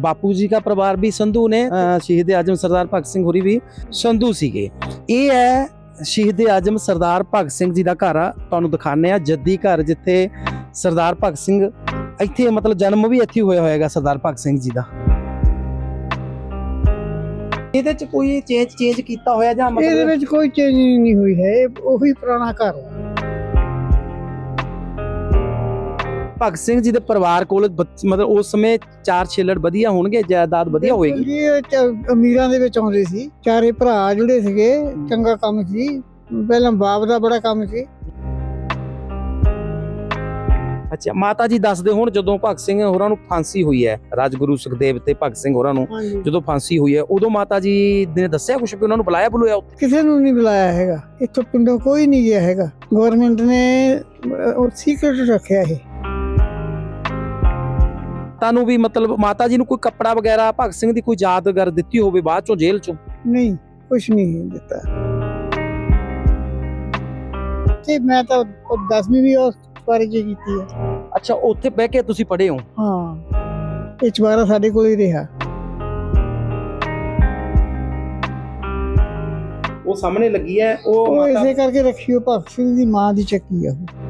ਬਾਪੂ ਜੀ ਦਾ ਪਰਿਵਾਰ ਵੀ ਸੰਧੂ ਨੇ ਸ਼ਹੀਦ ਆਜਮ ਸਰਦਾਰ ਭਗਤ ਸਿੰਘ ਹੋਰੀ ਵੀ ਸੰਧੂ ਸੀਗੇ। ਇਹ ਹੈ ਸ਼ਹੀਦ ਆਜਮ ਸਰਦਾਰ ਭਗਤ ਸਿੰਘ ਜੀ ਦਾ ਘਰ ਆ। ਤੁਹਾਨੂੰ ਦਿਖਾਣੇ ਆ ਜੱਦੀ ਘਰ ਜਿੱਥੇ ਸਰਦਾਰ ਭਗਤ ਸਿੰਘ, ਇੱਥੇ ਮਤਲਬ ਜਨਮ ਵੀ ਇੱਥੇ ਹੋਇਆ ਹੋਏਗਾ ਸਰਦਾਰ ਭਗਤ ਸਿੰਘ ਜੀ ਦਾ। ਇਹਦੇ ਚ ਕੋਈ ਚੇਂਜ ਚੇਂਜ ਕੀਤਾ ਹੋਇਆ ਜਾਂ ਇਹਦੇ ਵਿੱਚ ਕੋਈ ਚੇਂਜ ਨਹੀਂ ਹੋਈ ਹੈ ਉਹੀ ਪੁਰਾਣਾ ਘਰ ਹੈ ਭਗਤ ਸਿੰਘ ਜੀ ਦੇ ਪਰਿਵਾਰ ਕੋਲ ਬੱਚ- ਮਤਲਬ ਉਸ ਸਮੇਂ ਚਾਰ ਛੇਲੜ ਵਧੀਆ ਹੋਣਗੇ ਜਾਇਦਾਦ ਵਧੀਆ ਹੋਏਗੀ? ਜੀ ਇਹ ਚ- ਅਮੀਰਾਂ ਦੇ ਵਿੱਚ ਆਉਂਦੇ ਸੀ। ਚਾਰੇ ਭਰਾ ਜਿਹੜੇ ਸੀਗੇ ਚੰਗਾ ਕੰਮ ਸੀ। ਪਹਿਲਾਂ ਬਾਪ ਦਾ ਬੜਾ ਕੰਮ ਸੀ। ਅੱਛਾ ਮਾਤਾ ਜੀ ਦੱਸਦੇ ਹੁਣ ਜਦੋਂ ਭਗਤ ਸਿੰਘ ਹੋਰਾਂ ਨੂੰ ਫਾਂਸੀ ਹੋਈ ਹੈ ਰਾਜਗੁਰੂ ਸੁਖਦੇਵ ਤੇ ਭਗਤ ਸਿੰਘ ਹੋਰਾਂ ਨੂੰ ਹਾਂਜੀ। ਜਦੋਂ ਫਾਂਸੀ ਹੋਈ ਹੈ ਉਦੋਂ ਮਾਤਾ ਜੀ ਨੇ ਦੱਸਿਆ ਕੁਝ ਵੀ ਉਹਨਾਂ ਨੂੰ ਬੁਲਾਇਆ ਬੁਲਾਇਆ ਉੱਥੇ? ਕਿਸੇ ਨੂੰ ਨਹੀਂ ਬੁਲਾਇਆ ਹੈਗਾ। ਇੱਥੋਂ ਪਿੰਡੋਂ ਕੋਈ ਨਹੀਂ ਗਿਆ ਹੈਗਾ। ਗਵਰਨਮੈਂਟ ਨੇ ਅਹ, ਉਹ ਸੀਕ੍ਰੀਟ ਰੱਖਿਆ ਇਹ। ਤੁਹਾਨੂੰ ਵੀ ਮਤਲਬ ਮਾਤਾ ਜੀ ਨੂੰ ਕੋਈ ਕੱਪੜਾ ਵਗੈਰਾ ਭਗਤ ਸਿੰਘ ਦੀ ਕੋਈ ਯਾਦਗਾਰ ਦਿੱਤੀ ਹੋਵੇ ਬਾਅਦ ਚੋਂ ਜੇਲ੍ਹ ਚੋਂ? ਨਹੀਂ ਕੁਝ ਨਹੀਂ ਦਿੱਤਾ। ਤੇ ਮੈਂ ਤਾਂ 10ਵੀਂ ਵੀ ਉਸ ਬਾਰੇ ਚ ਕੀਤੀ ਹੈ ਅੱਛਾ ਉੱਥੇ ਬਹਿ ਕੇ ਤੁਸੀਂ ਪੜ੍ਹੇ ਹੋ? ਹਾਂ। ਇਹ ਚਵਾਰਾ ਸਾਡੇ ਕੋਲ ਹੀ ਰਿਹਾ। ਉਹ ਸਾਹਮਣੇ ਲੱਗੀ ਹੈ ਉਹ ਉਹ ਮਾਤਾ ਇਸੇ ਕਰਕੇ ਰੱਖੀ ਉਹ ਭਗਤ ਸਿੰਘ ਦੀ ਮਾਂ ਦੀ ਚੱਕੀ ਆ ਉਹ।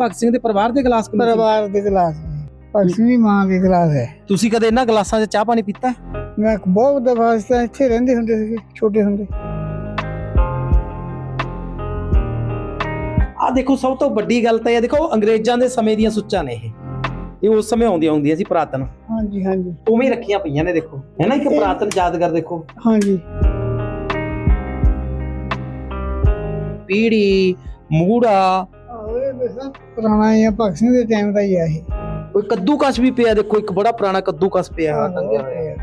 ਭਗਤ ਸਿੰਘ ਦੇ ਪਰਿਵਾਰ ਦੇ ਗਲਾਸ ਕੋਲ ਸੀ। ਪਰਿਵਾਰ ਦੇ ਗਲਾਸ। ਨੇ ਭਗਤ ਸਿੰਘ ਦੀ ਮਾਂ ਦੇ ਗਲਾਸ ਹੈ। ਤੁਸੀਂ ਕਦੇ ਇਹਨਾਂ ਗਲਾਸਾਂ 'ਚ ਚਾਹ ਪਾਣੀ ਪੀਤਾ? ਮੈਂ ਬਹੁਤ ਦਫਾ ਇਸ ਤਰ੍ਹਾਂ ਇੱਥੇ ਰਹਿੰਦੇ ਹੁੰਦੇ ਸੀਗੇ ਛੋਟੇ ਹੁੰਦੇ। ਆ ਦੇਖੋ ਸਭ ਤੋਂ ਵੱਡੀ ਗੱਲ ਤਾਂ ਇਹ ਆ, ਦੇਖੋ ਅੰਗਰੇਜ਼ਾਂ ਦੇ ਸਮੇਂ ਦੀਆਂ ਸੁੱਚਾਂ ਨੇ ਇਹ। ਇਹ ਉਸ ਸਮੇਂ ਆਉਂਦੀਆਂ ਹੁੰਦੀਆਂ ਸੀ ਪੁਰਾਤਨ। ਹਾਂਜੀ ਹਾਂਜੀ। ਉਵੇਂ ਹੀ ਰੱਖੀਆਂ ਪਈਆਂ ਨੇ ਦੇਖੋ। ਹੈ ਨਾ ਇੱਕ ਪੁਰਾਤਨ ਯਾਦਗਾਰ ਦੇਖੋ। ਹਾਂਜੀ। ਪੀੜੀ ਮੂੜਾ ਪੁਰਾਣਾ ਇਹ ਭਗਤ ਸਿੰਘ ਦੇ ਟਾਈਮ ਦਾ ਹੀ ਆ ਇਹ। ਕੋਈ ਕੱਦੂਕਸ ਵੀ ਪਿਆ ਦੇਖੋ ਇੱਕ ਬੜਾ ਪੁਰਾਣਾ ਕੱਦੂਕਸ ਪਿਆ ਹੋਇਆ ਟੰਗਿਆ ਹੋਇਆ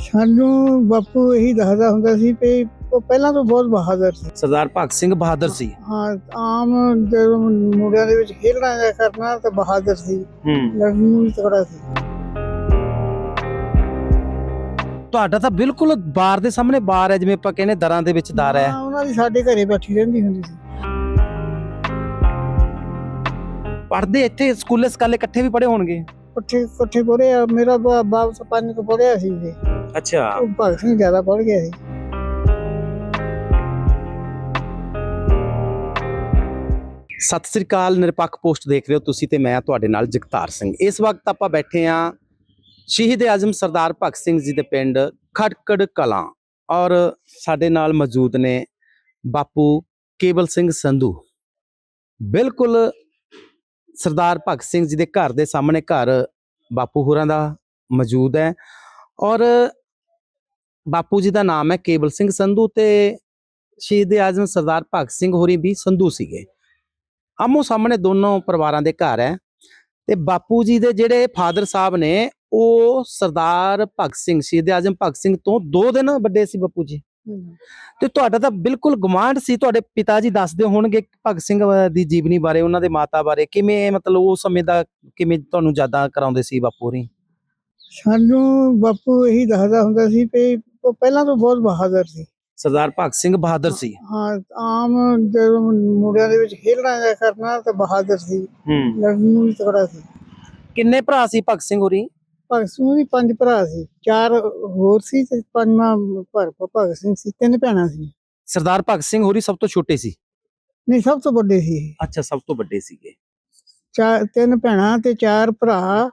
ਸਾਨੂੰ ਬਾਪੂ ਇਹੀ ਦੱਸਦਾ ਹੁੰਦਾ ਸੀ ਕਿ ਉਹ ਪਹਿਲਾਂ ਤੋਂ ਬਹੁਤ ਬਹਾਦਰ ਸੀ। ਸਰਦਾਰ ਭਗਤ ਸਿੰਘ ਬਹਾਦਰ ਸੀ। ਹਾਂ ਆਮ ਜਦੋਂ ਮੁੰਡਿਆਂ ਦੇ ਵਿੱਚ ਖੇਡਣਾ ਜਾਂ ਕਰਨਾ ਤਾਂ ਬਹਾਦਰ ਸੀ। ਲੜਨ ਨੂੰ ਵੀ ਤਕੜਾ ਸੀ। ਤੁਹਾਡਾ ਤਾਂ ਬਿਲਕੁਲ ਬਾਰ ਦੇ ਸਾਹਮਣੇ ਬਾਰ ਹੈ ਜਿਵੇਂ ਆਪਾਂ ਕਹਿੰਦੇ ਦਰਾਂ ਦੇ ਵਿੱਚ ਦਰ ਹੈ। ਹਾਂ, ਉਹਨਾਂ ਦੀ ਸਾਡੇ ਘਰੇ ਬੈਠੀ ਰਹਿੰਦੀ ਹੁੰਦੀ ਸੀ। ਪੜਦੇ ਇੱਥੇ ਸਕੂਲੇ ਸਕਾਲੇ ਇਕੱਠੇ ਵੀ ਪੜੇ ਹੋਣਗੇ? ਇਕੱਠੇ ਇਕੱਠੇ ਪੜ੍ਹੇ ਮੇਰਾ ਬਾ- ਬਾਪ ਸਪਾਨ ਕੋ ਪੜਿਆ ਸੀ ਜੀ ਅੱਛਾ। ਉਹ ਭਗਤ ਸਿੰਘ ਜ਼ਿਆਦਾ ਪੜ ਗਿਆ ਸੀ। ਸਤਿ ਸ੍ਰੀ ਅਕਾਲ ਨਿਰਪੱਖ ਪੋਸਟ ਦੇਖ ਰਹੇ ਹੋ ਤੁਸੀਂ ਤੇ ਮੈਂ ਤੁਹਾਡੇ ਨਾਲ ਜਗਤਾਰ ਸਿੰਘ। ਇਸ ਵਕਤ ਆਪਾਂ ਬੈਠੇ ਆ ਸ਼ਹੀਦ ਆਜ਼ਮ ਸਰਦਾਰ ਭਗਤ ਸਿੰਘ ਜੀ ਦੇ ਪਿੰਡ ਖਟਕੜ ਕਲਾਂ ਔਰ ਸਾਡੇ ਨਾਲ ਮੌਜੂਦ ਨੇ ਬਾਪੂ ਕੇਵਲ ਸਿੰਘ ਸੰਧੂ। ਬਿਲਕੁਲ ਸਰਦਾਰ ਭਗਤ ਸਿੰਘ ਜੀ ਦੇ ਘਰ ਦੇ ਸਾਹਮਣੇ ਘਰ ਬਾਪੂ ਹੋਰਾਂ ਦਾ ਮੌਜੂਦ ਹੈ ਔਰ ਬਾਪੂ ਜੀ ਦਾ ਨਾਮ ਹੈ ਕੇਵਲ ਸਿੰਘ ਸੰਧੂ ਤੇ ਸ਼ਹੀਦ ਆਜ਼ਮ ਸਰਦਾਰ ਭਗਤ ਸਿੰਘ ਹੋਰੀ ਵੀ ਸੰਧੂ ਸੀਗੇ। ਆਮੋ ਸਾਹਮਣੇ ਦੋਨੋਂ ਪਰਿਵਾਰਾਂ ਦੇ ਘਰ ਹੈ ਤੇ ਬਾਪੂ ਜੀ ਦੇ ਜਿਹੜੇ ਫਾਦਰ ਸਾਹਿਬ ਨੇ ਉਹ ਸਰਦਾਰ ਭਗਤ ਸਿੰਘ ਸ਼ਹੀਦ ਆਜ਼ਮ ਭਗਤ ਸਿੰਘ ਤੋਂ 2 ਦਿਨ ਵੱਡੇ ਸੀ ਬਾਪੂ ਜੀ। ਤੇ ਤੁਹਾਡਾ ਤਾਂ ਬਿਲਕੁਲ ਗਵਾਂਢ ਸੀ ਤੁਹਾਡੇ ਪਿਤਾ ਜੀ ਦੱਸਦੇ ਹੋਣਗੇ ਭਗਤ ਸਿੰਘ ਦੀ ਜੀਵਨੀ ਬਾਰੇ ਉਹਨਾਂ ਦੇ ਮਾਤਾ ਬਾਰੇ ਕਿਵੇਂ ਮਤਲਬ ਉਸ ਸਮੇਂ ਦਾ ਕਿਵੇਂ ਤੁਹਾਨੂੰ ਯਾਦਾਂ ਕਰਾਉਂਦੇ ਸੀ ਬਾਪੂ ਹੋਰੀ? ਸਾਨੂੰ ਬਾਪੂ ਇਹੀ ਦੱਸਦਾ ਹੁੰਦਾ ਸੀ ਕਿ ਉਹ ਪਹਿਲਾਂ ਤੋਂ ਬਹੁਤ ਬਹਾਦਰ ਸੀ। ਸਰਦਾਰ ਭਗਤ ਸਿੰਘ ਬਹਾਦਰ ਸੀ। ਹਾਂ ਆਮ ਜਦੋਂ ਮੁੰਡਿਆਂ ਦੇ ਵਿੱਚ ਖੇਡਣਾ ਜਾਂ ਕਰਨਾ ਤਾਂ ਬਹਾਦਰ ਸੀ। ਹੂੰ। ਲੜਨ ਨੂੰ ਵੀ ਤਕੜਾ ਸੀ। ਕਿੰਨੇ ਭਰਾ ਸੀ ਭਗਤ ਸਿੰਘ ਹੋਰੀ? ਭਗਤ ਸਿੰਘ ਵੀ ਪੰਜ ਭਰਾ ਸੀ। ਚਾਰ ਹੋਰ ਸੀ ਤੇ ਪੰਜਵਾਂ ਭਰ ਭਗਤ ਸਿੰਘ ਸੀ। ਤਿੰਨ ਭੈਣਾਂ ਸੀ। ਸਰਦਾਰ ਭਗਤ ਸਿੰਘ ਹੋਰੀ ਸਭ ਤੋਂ ਛੋਟੇ ਸੀ? ਨਹੀਂ ਸਭ ਤੋਂ ਵੱਡੇ ਸੀ। ਅੱਛਾ ਸਭ ਤੋਂ ਵੱਡੇ ਸੀਗੇ। ਚਾਰ ਤਿੰਨ ਭੈਣਾਂ ਤੇ ਚਾਰ ਭਰਾ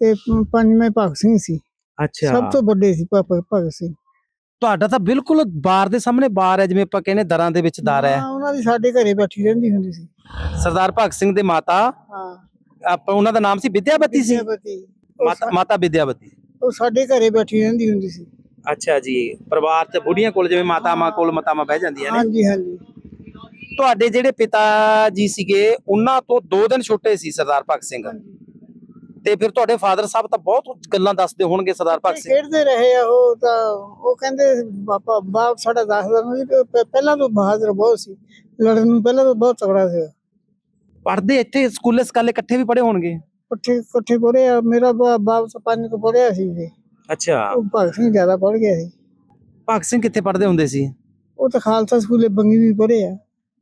ਤੇ ਪੰਜਵੇਂ ਭਗਤ ਸਿੰਘ ਸੀ। ਅੱਛਾ। ਸਭ ਤੋਂ ਵੱਡੇ ਸੀ ਭਗਤ ਸਿੰਘ। ਤੁਹਾਡਾ ਤਾਂ ਬਿਲਕੁਲ ਬਾਰ ਦੇ ਸਾਹਮਣੇ ਬਾਰ ਹੈ ਜਿਵੇਂ ਆਪਾਂ ਕਹਿੰਦੇ ਦਰਾਂ ਦੇ ਵਿੱਚ ਦਰ ਹੈ। ਹਾਂ, ਉਹਨਾਂ ਦੀ ਸਾਡੇ ਘਰੇ ਬੈਠੀ ਰਹਿੰਦੀ ਹੁੰਦੀ ਸੀ। ਸਰਦਾਰ ਭਗਤ ਸਿੰਘ ਦੇ ਮਾਤਾ ਹਾਂ। ਆਪਾਂ ਉਹਨਾਂ ਦਾ ਨਾਮ ਸੀ ਵਿਦਿਆਪਤੀ ਸੀ? ਵਿਦਿਆਪਤੀ। ਮਾਤਾ ਮਾਤਾ ਵਿਦਿਆਪਤੀ ਉਹ ਸਾਡੇ ਘਰੇ ਬੈਠੀ ਰਹਿੰਦੀ ਹੁੰਦੀ ਸੀ। ਅੱਛਾ ਜੀ ਪਰਿਵਾਰ ਚ ਬੁੜੀਆਂ ਕੋਲ ਜਿਵੇਂ ਮਾਤਾਵਾਂ ਕੋਲ ਮਾਤਾਵਾਂ ਬਹਿ ਜਾਂਦੀਆਂ ਨੇ। ਹਾਂਜੀ ਹਾਂਜੀ। ਤੁਹਾਡੇ ਜਿਹੜੇ ਪਿਤਾ ਜੀ ਸੀਗੇ ਉਹਨਾਂ ਤੋਂ 2 ਦਿਨ ਛੋਟੇ ਸੀ ਸਰਦਾਰ ਭਗਤ ਸਿੰਘ। ਤੇ ਫਿਰ ਤੁਹਾਡੇ ਫਾਦਰ ਸਾਹਿਬ ਤਾਂ ਬਹੁਤ ਗੱਲਾਂ ਦੱਸਦੇ ਹੋਣਗੇ ਸਰਦਾਰ ਭਗਤ ਸਿੰਘ। ਖੇਡਦੇ ਰਹੇ ਆ ਉਹ ਤਾਂ ਉਹ ਕਹਿੰਦੇ ਪਾਪਾ ਬਾਪ ਸਾਡਾ ਦੱਸਦਾ ਨਹੀਂ ਕਿ ਪ- ਪਹਿਲਾਂ ਤੋਂ ਬਹਾਦਰ ਬਹੁਤ ਸੀ। ਲੜਨ ਨੂੰ ਪਹਿਲਾਂ ਤੋਂ ਬਹੁਤ ਤਗੜਾ ਸੀ। ਪੜਦੇ ਇੱਥੇ ਸਕੂਲੇ ਸਕਾਲੇ ਇਕੱਠੇ ਵੀ ਪੜੇ ਹੋਣਗੇ। ਇਕੱਠੇ ਇਕੱਠੇ ਪੜ੍ਹੇ ਆ ਮੇਰਾ ਬਾ- ਬਾਪ ਸਪਾਨ ਕੋ ਪੜਿਆ ਸੀ ਜੀ। ਅੱਛਾ। ਉਹ ਭਗਤ ਸਿੰਘ ਜ਼ਿਆਦਾ ਪੜ ਗਿਆ ਸੀ। ਭਗਤ ਸਿੰਘ ਕਿੱਥੇ ਪੜਦੇ ਹੁੰਦੇ ਸੀ? ਉਹ ਤਾਂ ਖਾਲਸਾ ਸਕੂਲੇ ਬੰਗੀ ਵੀ ਪੜ੍ਹੇ ਆ।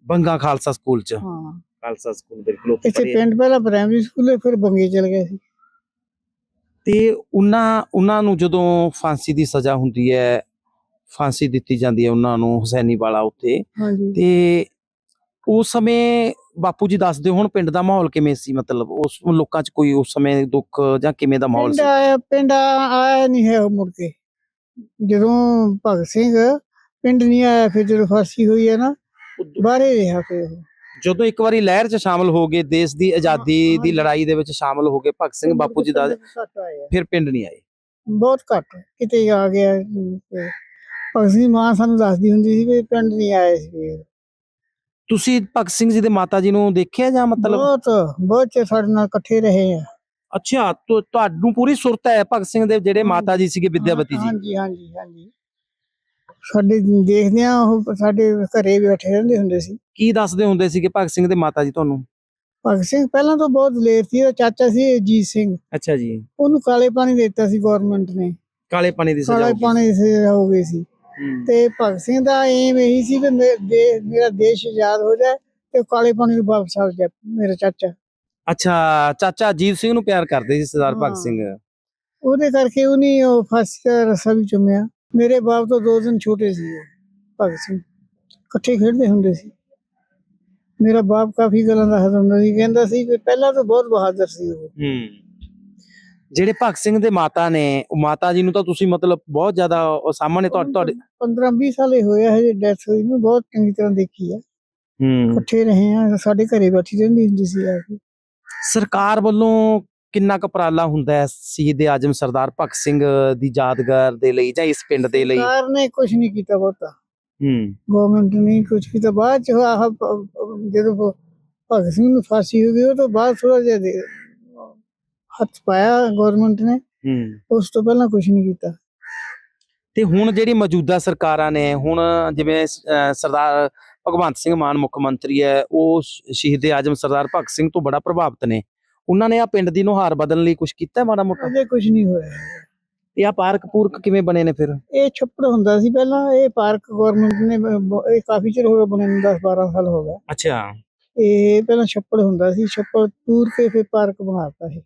ਬੰਗਾ ਖਾਲਸਾ ਸਕੂਲ ਚ। ਹਾਂ। ਖਾਲਸਾ ਸਕੂਲ ਬਿਲਕੁਲ ਉੱਥੇ ਇੱਥੇ ਪੜ੍ਹੇ ਆ। ਪਿੰਡ ਪਹਿਲਾਂ ਪ੍ਰਾਇਮਰੀ ਸਕੂਲ ਹੈ ਫਿਰ ਬੰਗੇ ਚਲ ਗਏ ਸੀ। ਤੇ ਉਹਨਾਂ ਉਹਨਾਂ ਨੂੰ ਜਦੋਂ ਫਾਂਸੀ ਦੀ ਸਜ਼ਾ ਹੁੰਦੀ ਹੈ ਫਾਂਸੀ ਦਿੱਤੀ ਜਾਂਦੀ ਹੈ ਉਹਨਾਂ ਨੂੰ ਹੁਸੈਨੀ ਵਾਲਾ ਉੱਤੇ ਹਾਂਜੀ। ਤੇ ਉਸ ਸਮੇਂ ਬਾਪੂ ਜੀ ਦੱਸਦੇ ਹੁਣ ਪਿੰਡ ਦਾ ਮਾਹੌਲ ਕਿਵੇਂ ਸੀ ਮਤਲਬ ਉਸ ਲੋਕਾਂ 'ਚ ਕੋਈ ਉਸ ਸਮੇਂ ਦੁੱਖ ਜਾਂ ਕਿਵੇਂ ਦਾ ਮਾਹੌਲ ਪਿੰਡ ਸੀ ਆਇਆ ਪਿੰਡ ਆਇਆ ਨਹੀਂ ਹੈ ਉਹ ਮੁੜ ਕੇ ਜਦੋਂ ਭਗਤ ਸਿੰਘ ਪਿੰਡ ਨਹੀਂ ਆਇਆ ਫਿਰ ਜਦੋਂ ਫਾਂਸੀ ਹੋਈ ਹੈ ਨਾ ਬਾਹਰੇ ਰਿਹਾ ਫਿਰ ਉਹ। ਜਦੋਂ ਇੱਕ ਵਾਰੀ ਲਹਿਰ 'ਚ ਸ਼ਾਮਲ ਹੋ ਗਏ ਦੇਸ਼ ਦੀ ਆਜ਼ਾਦੀ ਦੀ ਹਾਂਜੀ। ਲੜਾਈ ਦੇ ਵਿੱਚ ਸ਼ਾਮਲ ਹੋ ਗਏ ਭਗਤ ਸਿੰਘ ਬਾਪੂ ਜੀ ਦਾ ਘੱਟ। ਫਿਰ ਪਿੰਡ ਨਹੀਂ ਆਏ ਬਹੁਤ ਘੱਟ ਕਿਤੇ ਆ ਗਿਆ ਤੇ ਭਗਤ ਸਿੰਘ ਮਾਂ ਸਾਨੂੰ ਦੱਸਦੀ ਹੁੰਦੀ ਸੀ ਵੀ ਪਿੰਡ ਨਹੀਂ ਆਏ ਸੀ ਫਿਰ। ਤੁਸੀਂ ਭਗਤ ਸਿੰਘ ਜੀ ਦੇ ਮਾਤਾ ਜੀ ਨੂੰ ਦੇਖਿਆ ਜਾਂ ਮਤਲਬ? ਬਹੁਤ ਬਹੁਤ ਚਿਰ ਸਾਡੇ ਨਾਲ ਇਕੱਠੇ ਰਹੇ ਆ। ਅੱਛਾ ਤੁ- ਤੁਹਾਨੂੰ ਪੂਰੀ ਸੁਰਤ ਹੈ ਭਗਤ ਸਿੰਘ ਦੇ ਜਿਹੜੇ। ਮਾਤਾ ਜੀ ਸੀਗੇ ਵਿਦਿਆਵਤੀ ਜੀ? ਹਾਂਜੀ ਹਾਂਜੀ ਹਾਂਜੀ। ਸਾਡੇ ਦੇਖਦੇ ਆ ਉਹ ਸਾਡੇ ਘਰੇ ਬੈਠੇ ਰਹਿੰਦੇ ਹੁੰਦੇ ਸੀ। ਕੀ ਦੱਸਦੇ ਹੁੰਦੇ ਸੀਗੇ ਭਗਤ ਸਿੰਘ ਦੇ ਮਾਤਾ ਜੀ ਤੁਹਾਨੂੰ? ਭਗਤ ਸਿੰਘ ਪਹਿਲਾਂ ਤਾਂ ਬਹੁਤ ਲੇਟ ਸੀ ਉਹਦਾ ਚਾਚਾ ਸੀ ਅਜੀਤ ਸਿੰਘ। ਅੱਛਾ ਜੀ। ਉਹਨੂੰ ਕਾਲੇ ਪਾਣੀ ਦੇ ਦਿੱਤਾ ਸੀ ਗਵਰਨਮੈਂਟ ਨੇ। ਕਾਲੇ ਪਾਣੀ ਦੀ ਸਜ਼ਾ ਕਾਲੇ ਪਾਣੀ ਸੇ ਹੋ ਗਈ ਸੀ। ਤੇ ਭਗਤ ਸਿੰਘ ਦਾ ਏਮ ਇਹੀ ਸੀ ਕਿ ਦੇ- ਮੇਰਾ ਦੇਸ਼ ਆਜ਼ਾਦ ਹੋ ਜਾਏ ਤੇ ਕਾਲੇ ਪਾਣੀ ਨੂੰ ਵਾਪਸ ਆ ਜਾਏ ਮੇਰਾ ਚਾਚਾ। ਅੱਛਾ ਚਾਚਾ ਅਜੀਤ ਸਿੰਘ ਨੂੰ ਪਿਆਰ ਕਰਦੇ ਸੀ ਸਰਦਾਰ ਭਗਤ। ਸਿੰਘ। ਉਹਦੇ ਕਰਕੇ ਉਹਨੇ ਉਹ ਫਾਂਸੀ ਦਾ ਰਸਾ ਵੀ ਚੁੰਮਿਆ। ਮੇਰੇ ਬਾਪ ਤੋਂ ਦੋ ਦਿਨ ਛੋਟੇ ਸੀ ਭਗਤ ਸਿੰਘ। ਇਕੱਠੇ ਖੇਡਦੇ ਹੁੰਦੇ ਸੀ। ਮੇਰਾ ਬਾਪ ਕਾਫੀ ਗੱਲਾਂ ਦੱਸਦਾ ਹੁੰਦਾ ਸੀ ਕਹਿੰਦਾ ਸੀ ਕਿ ਪਹਿਲਾਂ ਤਾਂ ਬਹੁਤ ਬਹਾਦਰ ਸੀ ਉਹ। ਹੂੰ। ਜਿਹੜੇ ਭਗਤ ਸਿੰਘ ਦੇ ਮਾਤਾ ਨੇ ਉਹ ਮਾਤਾ ਜੀ ਨੂੰ ਤਾਂ ਤੁਸੀਂ ਮਤਲਬ ਬਹੁਤ ਜ਼ਿਆਦਾ ਉਹ ਸਾਹਮਣੇ ਤੁਹਾਡੇ ਤੁਹਾਡੇ 15 20 ਸਾਲੇ ਹੋਇਆ ਹਜੇ ਡੈਥ ਹੋਈ ਨੂੰ ਬਹੁਤ ਚੰਗੀ ਤਰ੍ਹਾਂ ਦੇਖੀ ਆ। ਹੂੰ। ਇਕੱਠੇ ਰਹੇ ਆ ਸਾਡੇ ਘਰੇ ਬੈਠੀ ਰਹਿੰਦੀ ਹੁੰਦੀ ਸੀ ਆ ਕੇ। ਸਰਕਾਰ ਵੱਲੋਂ ਕਿੰਨਾ ਕੁ ਉਪਰਾਲਾ ਹੁੰਦਾ ਹੈ ਸ਼ਹੀਦ ਆਜਮ ਸਰਦਾਰ ਭਗਤ ਸਿੰਘ ਦੀ ਯਾਦਗਾਰ ਦੇ ਲਈ ਜਾਂ ਇਸ ਪਿੰਡ ਦੇ ਲਈ? ਸਰਕਾਰ ਨੇ ਕੁਝ ਨਹੀਂ ਕੀਤਾ ਬਹੁਤਾ। ਹੂੰ। ਗਵਰਨਮੈਂਟ ਨੇ ਕੁਝ ਕੀਤਾ ਬਾਅਦ ਚ ਆਹ ਜਦੋਂ ਭਗਤ ਸਿੰਘ ਨੂੰ ਫਾਂਸੀ ਹੋ ਗਈ ਉਹ ਤੋਂ ਬਾਅਦ ਥੋੜਾ ਜਿਹਾ ਹੱਥ ਪਾਇਆ ਗਵਰਨਮੈਂਟ ਨੇ ਹੂੰ। ਉਸ ਤੋਂ ਪਹਿਲਾਂ ਕੁਝ ਨਹੀਂ ਕੀਤਾ। ਤੇ ਹੁਣ ਜਿਹੜੀ ਮੌਜੂਦਾ ਸਰਕਾਰਾਂ ਨੇ ਹੁਣ ਜਿਵੇਂ ਅਹ, ਸਰਦਾਰ ਭਗਵੰਤ ਸਿੰਘ ਮਾਨ ਮੁੱਖ ਮੰਤਰੀ ਹੈ ਉਹ ਸ਼ਹੀਦ ਆਜਮ ਸਰਦਾਰ ਭਗਤ ਸਿੰਘ ਤੋਂ ਬੜਾ ਪ੍ਰਭਾਵਿਤ ਨੇ। ਉਹਨਾਂ ਨੇ ਆ ਪਿੰਡ ਦੀ ਨੁਹਾਰ ਬਦਲਣ ਲਈ ਕੁਝ ਕੀਤਾ ਹੈ ਮਾੜਾ ਮੋਟਾ? ਅਜੇ ਕੁਝ ਨਹੀਂ ਹੋਇਆ। ਆ ਪਾਰਕ ਪੂਰਕ ਕਿਵੇਂ ਬਣੇ ਨੇ ਫਿਰ? ਇਹ ਛੱਪੜ ਹੁੰਦਾ ਸੀ ਪਹਿਲਾਂ ਇਹ ਪਾਰਕ ਗਵਰਨਮੈਂਟ ਨੇ ਬ- ਬ- ਇਹ ਕਾਫੀ ਚਿਰ ਹੋ ਗਿਆ ਬਣੇ ਨੂੰ 10 12 ਸਾਲ ਹੋ ਗਿਆ ਅੱਛਾ। ਇਹ ਪਹਿਲਾਂ ਛੱਪੜ ਹੁੰਦਾ ਸੀ ਛੱਪੜ ਤੂਰ ਕੇ ਫਿਰ ਪਾਰਕ ਬਣਾਤਾ ਇਹ।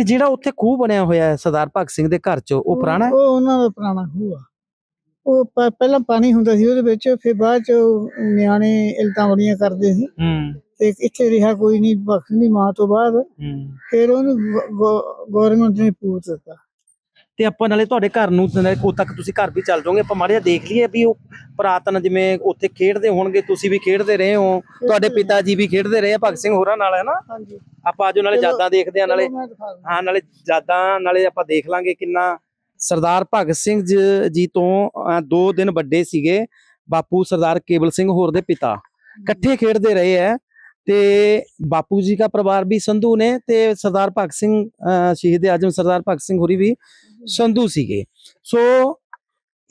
ਤੇ ਜਿਹੜਾ ਉੱਥੇ ਖੂਹ ਬਣਿਆ ਹੋਇਆ ਹੈ ਸਰਦਾਰ ਭਗਤ ਸਿੰਘ ਦੇ ਘਰ 'ਚ ਉਹ ਪੁਰਾਣਾ ਹੈ? ਉਹ ਉਹਨਾਂ ਦਾ ਪੁਰਾਣਾ ਖੂਹ ਆ। ਉਹ ਪ- ਪਹਿਲਾਂ ਪਾਣੀ ਹੁੰਦਾ ਸੀ ਉਹਦੇ ਵਿੱਚ ਫਿਰ ਬਾਅਦ ਚ ਉਹ ਨਿਆਣੇ ਇਲਤਾਂ ਬੜੀਆਂ ਕਰਦੇ ਸੀ। ਹੂੰ। ਤੇ ਇੱਥੇ ਰਿਹਾ ਕੋਈ ਨਹੀਂ ਭਗਤ ਦੀ ਮਾਂ ਤੋਂ ਬਾਅਦ ਹੂੰ। ਫਿਰ ਉਹਨੂੰ ਗਵਰਨਮੈਂਟ ਨੇ ਪੂਰ ਦਿੱਤਾ। ਤੇ ਆਪਾਂ ਨਾਲੇ ਤੁਹਾਡੇ ਘਰ ਨੂੰ ਨਾਲੇ ਉਦੋਂ ਤੱਕ ਤੁਸੀਂ ਘਰ ਵੀ ਚੱਲ ਜਾਓਗੇ ਆਪਾਂ ਮਾੜਾ ਜਿਹਾ ਦੇਖ ਲਈਏ ਵੀ ਉਹ ਪੁਰਾਤਨ ਜਿਵੇਂ ਉੱਥੇ ਖੇਡਦੇ ਹੋਣਗੇ ਤੁਸੀਂ ਵੀ ਖੇਡਦੇ ਰਹੇ ਹੋ ਤੁਹਾਡੇ ਪਿਤਾ ਜੀ ਵੀ ਖੇਡਦੇ ਰਹੇ ਆ ਭਗਤ ਸਿੰਘ ਹੋਰਾਂ ਨਾਲ ਹੈ ਨਾ? ਹਾਂਜੀ। ਆਪਾਂ ਆਜੋ ਨਾਲੇ ਯਾਦਾਂ ਦੇਖਦੇ ਆ ਨਾਲੇ। ਹਾਂ ਨਾਲੇ ਯਾਦਾਂ ਨਾਲੇ ਆਪਾਂ ਦੇਖ ਲਾਂਗੇ ਕਿੰਨਾ ਸਰਦਾਰ ਭਗਤ ਸਿੰਘ ਜ- ਤੋਂ ਦੋ ਦਿਨ ਵੱਡੇ ਸੀਗੇ ਬਾਪੂ ਸਰਦਾਰ ਕੇਵਲ ਸਿੰਘ ਹੋਰ ਦੇ ਪਿਤਾ। ਇਕੱਠੇ ਖੇਡਦੇ ਰਹੇ ਹੈ ਤੇ ਬਾਪੂ ਜੀ ਦਾ ਪਰਿਵਾਰ ਵੀ ਸੰਧੂ ਨੇ ਤੇ ਸਰਦਾਰ ਭਗਤ ਸਿੰਘ ਸ਼ਹੀਦ ਆਜਮ ਸਰਦਾਰ ਭਗਤ ਸਿੰਘ ਹੋਰੀ ਵੀ ਸੰਧੂ ਸੀਗੇ। ਸੋ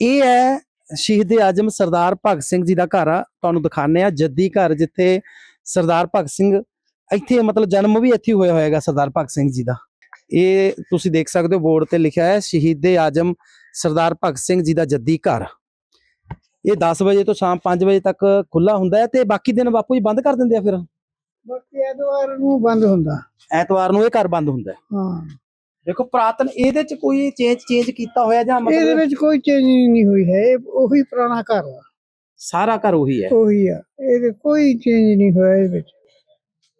ਇਹ ਹੈ ਸ਼ਹੀਦ ਆਜਮ ਸਰਦਾਰ ਭਗਤ ਸਿੰਘ ਜੀ ਦਾ ਘਰ ਆ। ਤੁਹਾਨੂੰ ਦਿਖਾਣੇ ਆ ਜੱਦੀ ਘਰ ਜਿੱਥੇ ਸਰਦਾਰ ਭਗਤ ਸਿੰਘ ਇੱਥੇ ਮਤਲਬ ਜਨਮ ਵੀ ਇੱਥੇ ਹੋਇਆ ਹੋਏਗਾ ਸਰਦਾਰ ਭਗਤ ਸਿੰਘ ਜੀ ਦਾ। ਇਹ ਤੁਸੀਂ ਦੇਖ ਸਕਦੇ ਹੋ ਬੋਰਡ ਤੇ ਲਿਖਿਆ ਹੈ ਸ਼ਹੀਦ ਆਜਮ ਸਰਦਾਰ ਭਗਤ ਸਿੰਘ ਜੀ ਦਾ ਜੱਦੀ ਘਰ। ਇਹ 10 ਵਜੇ ਤੋਂ ਸ਼ਾਮ 5 ਵਜੇ ਤੱਕ ਖੁੱਲਾ ਹੁੰਦਾ ਹੈ ਤੇ ਬਾਕੀ ਦਿਨ ਬਾਪੂ ਜੀ ਬੰਦ ਕਰ ਦਿੰਦੇ ਆ ਫਿਰ? ਬਾਕੀ ਐਤਵਾਰ ਨੂੰ ਬੰਦ ਹੁੰਦਾ। ਐਤਵਾਰ ਨੂੰ ਇਹ ਘਰ ਬੰਦ ਹੁੰਦਾ ਹਾਂ। ਦੇਖੋ ਪੁਰਾਤਨ ਇਹਦੇ ਚ ਕੋਈ ਚੇਂਜ ਚੇਂਜ ਕੀਤਾ ਹੋਇਆ ਜਾਂ ਇਹਦੇ ਮਤਲਬ ਵਿੱਚ ਕੋਈ ਚੇਂਜ ਨਹੀਂ ਹੋਈ ਹੈ ਇਹ ਉਹੀ ਪੁਰਾਣਾ ਘਰ ਆ। ਸਾਰਾ ਘਰ ਉਹੀ ਹੈ। ਉਹੀ ਆ ਇਹਦੇ ਕੋਈ ਚੇਂਜ ਨਹੀਂ ਹੋਇਆ ਇਹਦੇ ਵਿੱਚ।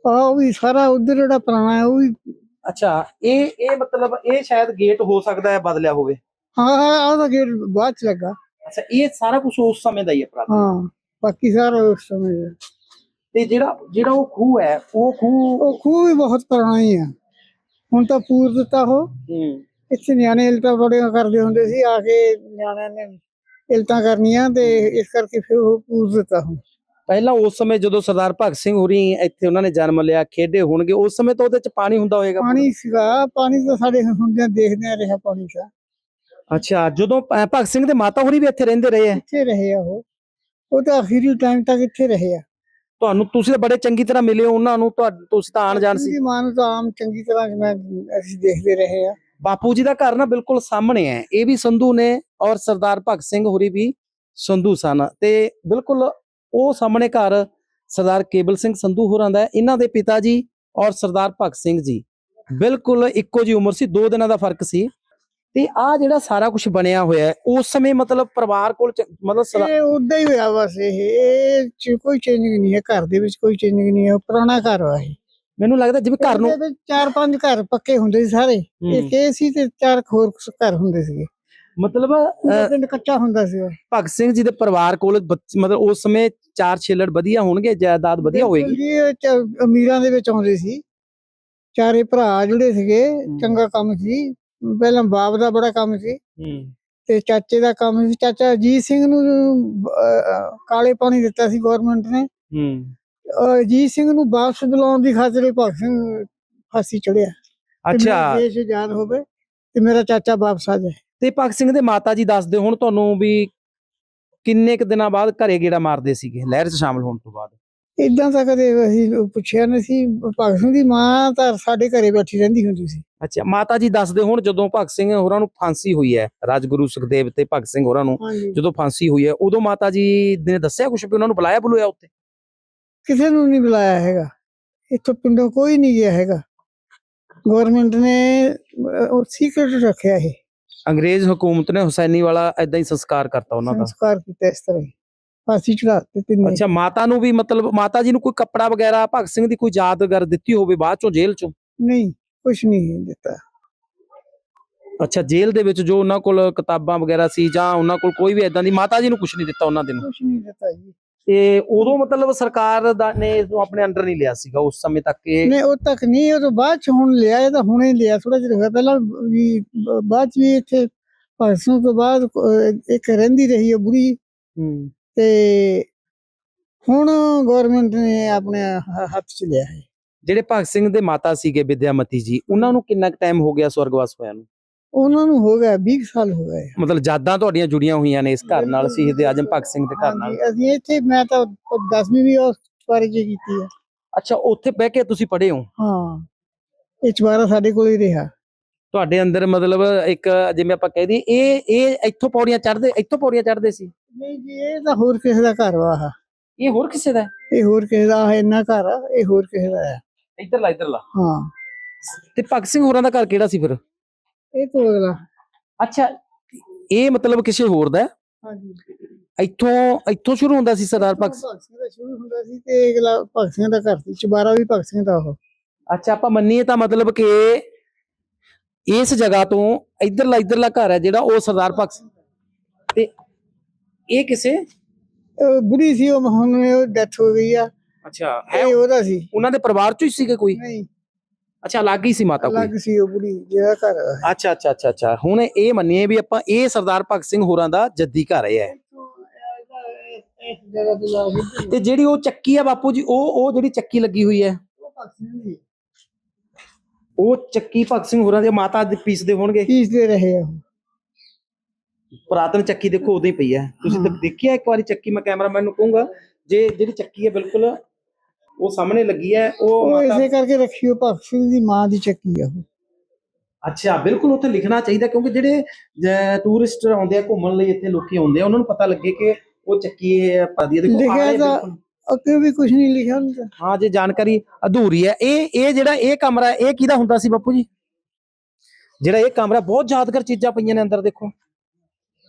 ਆ ਉਹ ਵੀ ਸਾਰਾ ਉਧਰ ਜਿਹੜਾ ਪੁਰਾਣਾ ਹੈ ਉਹ ਵੀ ਅੱਛਾ ਇਹ ਇਹ ਮਤਲਬ ਇਹ ਸ਼ਾਇਦ ਗੇਟ ਹੋ ਸਕਦਾ ਹੈ ਬਦਲਿਆ ਹੋਵੇ। ਹਾਂ ਹਾਂ ਉਹਦਾ ਗੇਟ ਬਾਅਦ ਚ ਲੱਗਾ। ਅੱਛਾ ਇਹ ਸਾਰਾ ਕੁਝ ਉਸ ਸਮੇਂ ਦਾ ਹੀ ਹੈ ਪੁਰਾਤਨ। ਹਾਂ ਬਾਕੀ ਸਾਰਾ ਉਸ ਸਮੇਂ ਦਾ ਤੇ ਜਿਹੜਾ ਜਿਹੜਾ ਉਹ ਖੂਹ ਹੈ ਉਹ ਖੂਹ ਉਹ ਖੂਹ ਵੀ ਬਹੁਤ ਪੁਰਾਣਾ ਹੀ ਆ। ਹੁਣ ਤਾਂ ਪੂਰ ਦਿੱਤਾ ਉਹ। ਹੂੰ। ਇੱਥੇ ਨਿਆਣੇ ਇਲਤਾਂ ਬੜੀਆਂ ਕਰਦੇ ਹੁੰਦੇ ਸੀ ਆ ਕੇ ਨਿਆਣਿਆਂ ਨੇ ਇਲਤਾਂ ਕਰਨੀਆਂ ਤੇ ਇਸ ਕਰਕੇ ਫਿਰ ਉਹ ਪੂਰ ਦਿੱਤਾ ਹੁਣ। ਪਹਿਲਾਂ ਉਸ ਸਮੇਂ ਜਦੋਂ ਸਰਦਾਰ ਭਗਤ ਸਿੰਘ ਹੋਰੀ ਇੱਥੇ ਉਹਨਾਂ ਨੇ ਜਨਮ ਲਿਆ ਖੇਡੇ ਹੋਣਗੇ ਉਸ ਸਮੇਂ ਤਾਂ ਉਹਦੇ ਚ ਪਾਣੀ ਹੁੰਦਾ ਹੋਵੇਗਾ। ਪਾਣੀ ਸੀਗਾ ਪਾਣੀ ਤਾਂ ਸਾਡੇ ਹੁੰਦਿਆਂ ਦੇਖਦੇ ਰਿਹਾ ਪਾਣੀ ਦਾ ਅੱਛਾ ਜਦੋਂ ਭਗਤ ਸਿੰਘ ਦੇ ਮਾਤਾ ਹੋਰੀ ਵੀ ਇੱਥੇ ਰਹਿੰਦੇ ਰਹੇ ਆ? ਇੱਥੇ ਰਹੇ ਆ ਉਹ। ਉਹ ਤਾਂ ਅਖੀਰੀ ਟਾਈਮ ਤੱਕ ਇੱਥੇ ਰਹੇ ਆ। ਤੁਹਾਨੂੰ ਤੁਸੀਂ ਤਾਂ ਬੜੇ ਚੰਗੀ ਤਰ੍ਹਾਂ ਮਿਲੇ ਹੋ ਉਹਨਾਂ ਨੂੰ ਤੁਹਾ- ਤੁਸੀਂ ਤਾਂ ਆਣ ਜਾਣ ਸੀ। ਉਹਦੀ ਮਾਂ ਨੂੰ ਤਾਂ ਆਮ ਚੰਗੀ ਤਰ੍ਹਾਂ ਮੈਂ ਅਸੀਂ ਦੇਖਦੇ ਰਹੇ ਆ। ਬਾਪੂ ਜੀ ਦਾ ਘਰ ਨਾ ਬਿਲਕੁਲ ਸਾਹਮਣੇ ਹੈ। ਇਹ ਵੀ ਸੰਧੂ ਨੇ ਔਰ ਸਰਦਾਰ ਭਗਤ ਸਿੰਘ ਹੋਰੀ ਵੀ ਸੰਧੂ ਸਨ। ਤੇ ਬਿਲਕੁਲ ਉਹ ਸਾਹਮਣੇ ਘਰ ਸਰਦਾਰ ਕੇਬਲ ਸਿੰਘ ਸੰਧੂ ਹੋਰਾਂ ਦਾ। ਇਹਨਾਂ ਦੇ ਪਿਤਾ ਜੀ ਔਰ ਸਰਦਾਰ ਭਗਤ ਸਿੰਘ ਜੀ। ਬਿਲਕੁਲ ਇੱਕੋ ਜੀ ਉਮਰ ਸੀ ਦੋ ਦਿਨਾਂ ਦਾ ਫ਼ਰਕ ਸੀ। ਤੇ ਆ ਜਿਹੜਾ ਸਾਰਾ ਕੁਝ ਬਣਿਆ ਹੋਇਆ ਉਸ ਸਮੇਂ ਮਤਲਬ ਪਰਿਵਾਰ ਕੋਲ ਮਤਲਬ ਇਹ ਉਦਾਂ ਹੀ ਹੋਇਆ ਬਸ ਇਹ ਇਹ ਚ ਕੋਈ ਚੇਂਜਿੰਗ ਨਹੀਂ ਹੈ ਘਰ ਦੇ ਵਿੱਚ ਕੋਈ ਚੇਂਜਿੰਗ ਨਹੀਂ ਹੈ ਪੁਰਾਣਾ ਘਰ ਵਾ ਇਹ। ਮੈਨੂੰ ਲੱਗਦਾ ਜਿਵੇਂ ਘਰ ਨੂੰ ਚਾਰ ਪੰਜ ਘਰ ਪੱਕੇ ਹੁੰਦੇ ਸੀ ਸਾਰੇ। ਇੱਕ ਇਹ ਸੀ ਤੇ ਚਾਰ ਹੋਰ ਘਰ ਹੁੰਦੇ ਸੀਗੇ। ਮਤਲਬ ਪਿੰਡ ਕੱਚਾ ਹੁੰਦਾ ਸੀ। ਭਗਤ ਸਿੰਘ ਜੀ ਦੇ ਪਰਿਵਾਰ ਕੋਲ ਮਤਲਬ ਉਸ ਸਮੇਂ ਚਾਰ ਛੇਲੜ ਵਧੀਆ ਹੋਣਗੇ ਜਾਇਦਾਦ ਵਧੀਆ ਹੋਏਗੀ? ਅਮੀਰਾਂ ਦੇ ਵਿੱਚ ਆਉਂਦੇ ਸੀ। ਚਾਰੇ ਭਰਾ ਜਿਹੜੇ ਸੀਗੇ ਚੰਗਾ ਕੰਮ ਸੀ। ਪਹਿਲਾਂ ਬਾਪ ਦਾ ਬੜਾ ਕੰਮ ਸੀ ਹੂੰ। ਤੇ ਚਾਚੇ ਦਾ ਕੰਮ ਸੀ। ਚਾਚਾ ਅਜੀਤ ਸਿੰਘ ਨੂੰ ਅਹ, ਕਾਲੇ ਪਾਣੀ ਦਿੱਤਾ ਸੀ ਗਵਰਨਮੈਂਟ ਨੇ। ਹੂੰ। ਅਹ, ਅਜੀਤ ਸਿੰਘ ਨੂੰ ਵਾਪਸ ਬੁਲਾਉਣ ਦੀ ਖਾਤਰ ਇਹ ਭਗਤ ਸਿੰਘ ਫਾਂਸੀ ਚੜਿਆ ਕਿ ਅੱਛਾ। ਦੇਸ਼ ਆਜ਼ਾਦ ਹੋਵੇ ਤੇ ਮੇਰਾ ਚਾਚਾ ਵਾਪਸ ਆ ਜਾਏ। ਤੇ ਭਗਤ ਸਿੰਘ ਦੇ ਮਾਤਾ ਜੀ ਦੱਸਦੇ ਹੁਣ ਤੁਹਾਨੂੰ ਵੀ ਕਿੰਨੇ ਕੁ ਦਿਨਾਂ ਬਾਅਦ ਘਰੇ ਗੇੜਾ ਮਾਰਦੇ ਸੀਗੇ? ਲਹਿਰ 'ਚ ਸ਼ਾਮਲ ਹੋਣ ਤੋਂ ਬਾਅਦ। ਇਦਾਂ ਤਾਂ ਕਦੇ ਅਸੀਂ ਪੁੱਛਿਆ ਨਹੀਂ ਸੀ ਭਗਤ ਸਿੰਘ ਦੀ ਮਾਂ ਤਾਂ ਸਾਡੇ ਘਰੇ ਬੈਠੀ ਰਹਿੰਦੀ ਹੁੰਦੀ ਸੀ। ਅੱਛਾ ਮਾਤਾ ਜੀ ਦੱਸਦੇ ਹੁਣ ਜਦੋਂ ਭਗਤ ਸਿੰਘ ਹੋਰਾਂ ਨੂੰ ਫਾਂਸੀ ਹੋਈ ਹੈ ਰਾਜਗੁਰੂ ਸੁਖਦੇਵ ਤੇ ਭਗਤ ਸਿੰਘ ਹੋਰਾਂ ਨੂੰ ਜਦੋਂ ਫਾਂਸੀ ਹੋਈ ਹੈ ਉਦੋਂ ਮਾਤਾ ਜੀ ਨੇ ਦੱਸਿਆ ਕੁਝ ਵੀ ਉਹਨਾਂ ਨੂੰ ਬੁਲਾਇਆ ਬੁਲਾਇਆ ਉੱਤੇ ਕਿਸੇ ਨੂੰ ਨਹੀਂ ਬੁਲਾਇਆ ਹੈਗਾ। ਇੱਥੋਂ ਪਿੰਡੋਂ ਕੋਈ ਨਹੀਂ ਗਿਆ ਹੈਗਾ। ਗਵਰਨਮੈਂਟ ਨੇ ਸੀਕ੍ਰੀਟ ਰੱਖਿਆ ਇਹ। ਅੰਗਰੇਜ਼ ਹਕੂਮਤ ਨੇ ਹੁਸੈਨੀ ਵਾਲਾ ਐਦਾਂ ਹੀ ਸੰਸਕਾਰ ਕਰਤਾ ਉਹਨਾਂ ਦਾ। ਸੰਸਕਾਰ ਕੀਤਾ ਇਸ ਤਰ੍ਹਾਂ ਫਾਂਸੀ ਚੜਾ ਦਿੱਤੀ ਨੇ ਅੱਛਾ ਮਾਤਾ ਨੂੰ ਵੀ ਮਤਲਬ ਮਾਤਾ ਜੀ ਨੂੰ ਕੋਈ ਕੱਪੜਾ ਵਗੈਰਾ ਭਗਤ ਸਿੰਘ ਦੀ ਕੋਈ ਯਾਦਗਾਰ ਦਿੱਤੀ ਹੋਵੇ ਬਾਅਦ ਚੋਂ ਜੇਲ੍ਹ ਚੋਂ? ਨਹੀਂ ਕੁਛ ਨਹੀਂ ਦਿੱਤਾ। ਅੱਛਾ ਜੇਲ੍ਹ ਦੇ ਵਿੱਚ ਜੋ ਉਹਨਾਂ ਕੋਲ ਕਿਤਾਬਾਂ ਵਗੈਰਾ ਸੀ ਜਾਂ ਉਹਨਾਂ ਕੋਲ ਕੋਈ ਵੀ ਐਦਾਂ ਦੀ ਮਾਤਾ ਜੀ ਨੂੰ ਕੁਝ ਨਹੀਂ ਦਿੱਤਾ ਉਹਨਾਂ ਦੇ ਨੂੰ? ਕੁਛ ਨਹੀਂ ਦਿੱਤਾ ਜੀ। ਤੇ ਉਦੋਂ ਮਤਲਬ ਸਰਕਾਰ ਦਾ ਨੇ ਇਸ ਨੂੰ ਆਪਣੇ ਅੰਡਰ ਨਹੀਂ ਲਿਆ ਸੀਗਾ ਉਸ ਸਮੇਂ ਤੱਕ ਇਹ? ਨਹੀਂ ਉਹ ਤੱਕ ਨਹੀਂ ਉਹ ਤੋਂ ਬਾਅਦ ਚ ਹੁਣ ਲਿਆ ਇਹ ਤਾਂ ਹੁਣੇ ਲਿਆ ਥੋੜਾ ਜਿਹਾ ਹੋਇਆ। ਪਹਿਲਾਂ ਵੀ ਬਾਅਦ ਚ ਵੀ ਇੱਥੇ ਭਾਸ਼ਣ ਤੋਂ ਬਾਅਦ ਇੱਕ ਰਹਿੰਦੀ ਰਹੀ ਹੈ ਬੁੜੀ। ਹੂੰ। ਤੇ ਹੁਣ ਗਵਰਨਮੈਂਟ ਨੇ ਆਪਣੇ ਹ- ਹੱਥ ਚ ਲਿਆ ਹੈ। ਜਿਹੜੇ ਭਗਤ ਸਿੰਘ ਦੇ ਮਾਤਾ ਸੀਗੇ ਵਿਦਿਆਮਤੀ ਜੀ ਉਹਨਾਂ ਨੂੰ ਕਿੰਨਾ ਟਾਈਮ ਹੋ ਗਿਆ ਸਵਰਗਵਾਸ ਹੋਇਆ ਨੂੰ? ਉਹਨਾਂ ਨੂੰ ਹੋ ਗਿਆ 20 ਸਾਲ ਹੋ ਗਏ। ਮਤਲਬ ਯਾਦਾਂ ਤੁਹਾਡੀਆਂ ਜੁੜੀਆਂ ਹੋਈਆਂ ਨੇ ਇਸ ਘਰ ਨਾਲ ਸ਼ਹੀਦ ਆਜਮ ਭਗਤ ਸਿੰਘ ਦੇ ਘਰ ਨਾਲ? ਹਾਂਜੀ, ਅਸੀਂ ਇੱਥੇ ਮੈਂ ਤਾਂ 10ਵੀਂ ਵੀ ਉਸ ਬਾਰੇ ਕੀਤੀ ਹੈ ਅੱਛਾ ਉੱਥੇ ਬਹਿ ਕੇ ਤੁਸੀਂ ਪੜ੍ਹੇ ਹੋ? ਹਾਂ ਇਹ ਚਵਾਰਾ ਸਾਡੇ ਕੋਲ ਹੀ ਰਿਹਾ। ਤੁਹਾਡੇ ਅੰਦਰ ਮਤਲਬ ਇੱਕ ਜਿਵੇਂ ਆਪਾਂ ਕਹਿ ਦਈਏ ਇਹ ਇਹ ਇੱਥੋਂ ਪੌੜੀਆਂ ਚੜ੍ਹਦੇ ਇੱਥੋਂ ਪੌੜੀਆਂ ਚੜ੍ਹਦੇ ਸੀ? ਨਹੀਂ ਜੀ ਇਹ ਤਾਂ ਹੋਰ ਕਿਸੇ ਦਾ ਘਰ ਵਾ ਆਹ। ਇਹ ਹੋਰ ਕਿਸੇ ਦਾ? ਇਹ ਹੋਰ ਕਿਸੇ ਦਾ ਆਹ ਇੰਨਾ ਘਰ ਆ ਇਹ ਹੋਰ ਕਿਸੇ ਦਾ ਹੈ ਇੱਧਰਲਾ ਇੱਧਰਲਾ। ਹਾਂ। ਤੇ ਭਗਤ ਸਿੰਘ ਹੋਰਾਂ ਦਾ ਘਰ ਕਿਹੜਾ ਸੀ ਫਿਰ? ਇਹ ਤੋਂ ਅਗਲਾ। ਅੱਛਾ ਇਹ ਮਤਲਬ ਕਿਸੇ ਹੋਰ ਦਾ? ਹੈ? ਹਾਂਜੀ। ਇੱਥੋਂ ਇੱਥੋਂ ਸ਼ੁਰੂ ਹੁੰਦਾ ਸੀ ਸਰਦਾਰ ਭਗਤ ਸਿੰਘ ਦਾ ਸ਼ੁਰੂ ਹੁੰਦਾ ਸੀ ਤੇ ਅਗਲਾ ਭਗਤ ਸਿੰਘ ਦਾ ਘਰ ਸੀ ਚੁਬਾਰਾ ਵੀ ਭਗਤ ਸਿੰਘ ਦਾ ਉਹ। ਅੱਛਾ ਆਪਾਂ ਮੰਨੀਏ ਤਾਂ ਮਤਲਬ ਕਿ ਇਸ ਜਗ੍ਹਾ ਤੋਂ ਇੱਧਰਲਾ ਇੱਧਰਲਾ ਘਰ ਹੈ ਜਿਹੜਾ ਉਹ ਸਰਦਾਰ ਭਗਤ ਸਿੰਘ ਤੇ ਇਹ ਕਿਸੇ? ਬੁੜੀ ਸੀ ਉਹ ਹੁਣ ਉਹ ਡੈਥ ਹੋ ਗਈ ਆ। ਅੱਛਾ ਇਹ ਉਹਦਾ ਸੀ। ਉਹਨਾਂ ਦੇ ਪਰਿਵਾਰ ਚੋਂ ਹੀ ਸੀਗੇ ਕੋਈ? ਨਹੀਂ। ਅੱਛਾ ਅਲੱਗ ਹੀ ਸੀ ਮਾਤਾ ਕੋਈ? ਅਲੱਗ ਸੀ ਉਹ ਬੁੜੀ ਜਿਹੜਾ ਘਰ। ਅੱਛਾ ਅੱਛਾ ਅੱਛਾ ਅੱਛਾ। ਹੁਣ ਇਹ ਮੰਨੀਏ ਵੀ ਆਪਾਂ ਇਹ ਸਰਦਾਰ ਭਗਤ ਸਿੰਘ ਹੋਰਾਂ ਦਾ ਜੱਦੀ ਘਰ ਹੈ। ਤੇ ਜਿਹੜੀ ਉਹ ਚੱਕੀ ਆ ਬਾਪੂ ਜੀ ਉਹ ਉਹ ਜਿਹੜੀ ਚੱਕੀ ਲੱਗੀ ਹੋਈ ਹੈ? ਉਹ ਭਗਤ ਸਿੰਘ ਦੀ। ਉਹ ਚੱਕੀ ਭਗਤ ਸਿੰਘ ਹੋਰਾਂ ਦੇ ਮਾਤਾ ਦੇ ਪੀਸਦੇ ਹੋਣਗੇ ਪੀਸਦੇ ਰਹੇ ਆ ਉਹ। ਪੁਰਾਤਨ ਚੱਕੀ ਦੇਖੋ ਉਦੋਂ ਹੀ ਪਈ ਹੈ ਤੁਸੀਂ ਤਾਂ ਦੇਖਿਆ ਇੱਕ ਵਾਰੀ ਚੱਕੀ ਮੈਂ ਕੈਮਰਾਮੈਨ ਨੂੰ ਕਹੂੰਗਾ ਜੇ ਜਿਹੜੀ ਚੱਕੀ ਹੈ ਬਿਲਕੁਲ ਉਹ ਸਾਹਮਣੇ ਲੱਗੀ ਹੈ ਉਹ ਉਹ ਮਾਤਾ ਇਸੇ ਕਰਕੇ ਰੱਖੀ ਉਹ ਭਗਤ ਸਿੰਘ ਦੀ ਮਾਂ ਦੀ ਚੱਕੀ ਆ ਉਹ ਅੱਛਾ ਬਿਲਕੁਲ ਉੱਥੇ ਲਿਖਣਾ ਚਾਹੀਦਾ ਕਿਉਂਕਿ ਜਿਹੜੇ ਟੂਰਿਸਟ ਆਉਂਦੇ ਆ ਘੁੰਮਣ ਲਈ ਇੱਥੇ ਲੋਕੀ ਆਉਂਦੇ ਆ ਉਹਨਾਂ ਨੂੰ ਪਤਾ ਲੱਗੇ ਕਿ ਉਹ ਚੱਕੀ ਹੈ ਪਾਦੀ ਹੈ ਦੇਖੋ ਲਿਖਿਆ ਤਾਂ- ਬਿਲਕੁਲ। ਅੱਗੇ ਵੀ ਕੁਝ ਨਹੀਂ ਲਿਖਿਆ ਹੁੰਦਾ। ਹਾਂ ਜੇ ਜਾਣਕਾਰੀ ਅਧੂਰੀ ਹੈ। ਇਹ ਇਹ ਜਿਹੜਾ ਇਹ ਕਮਰਾ ਇਹ ਕਿਹਦਾ ਹੁੰਦਾ ਸੀ ਬਾਪੂ ਜੀ? ਜਿਹੜਾ ਇਹ ਕਮਰਾ ਬਹੁਤ ਯਾਦਗਾਰ ਚੀਜ਼ਾਂ ਪਈਆਂ ਨੇ ਅੰਦਰ ਦੇਖੋ।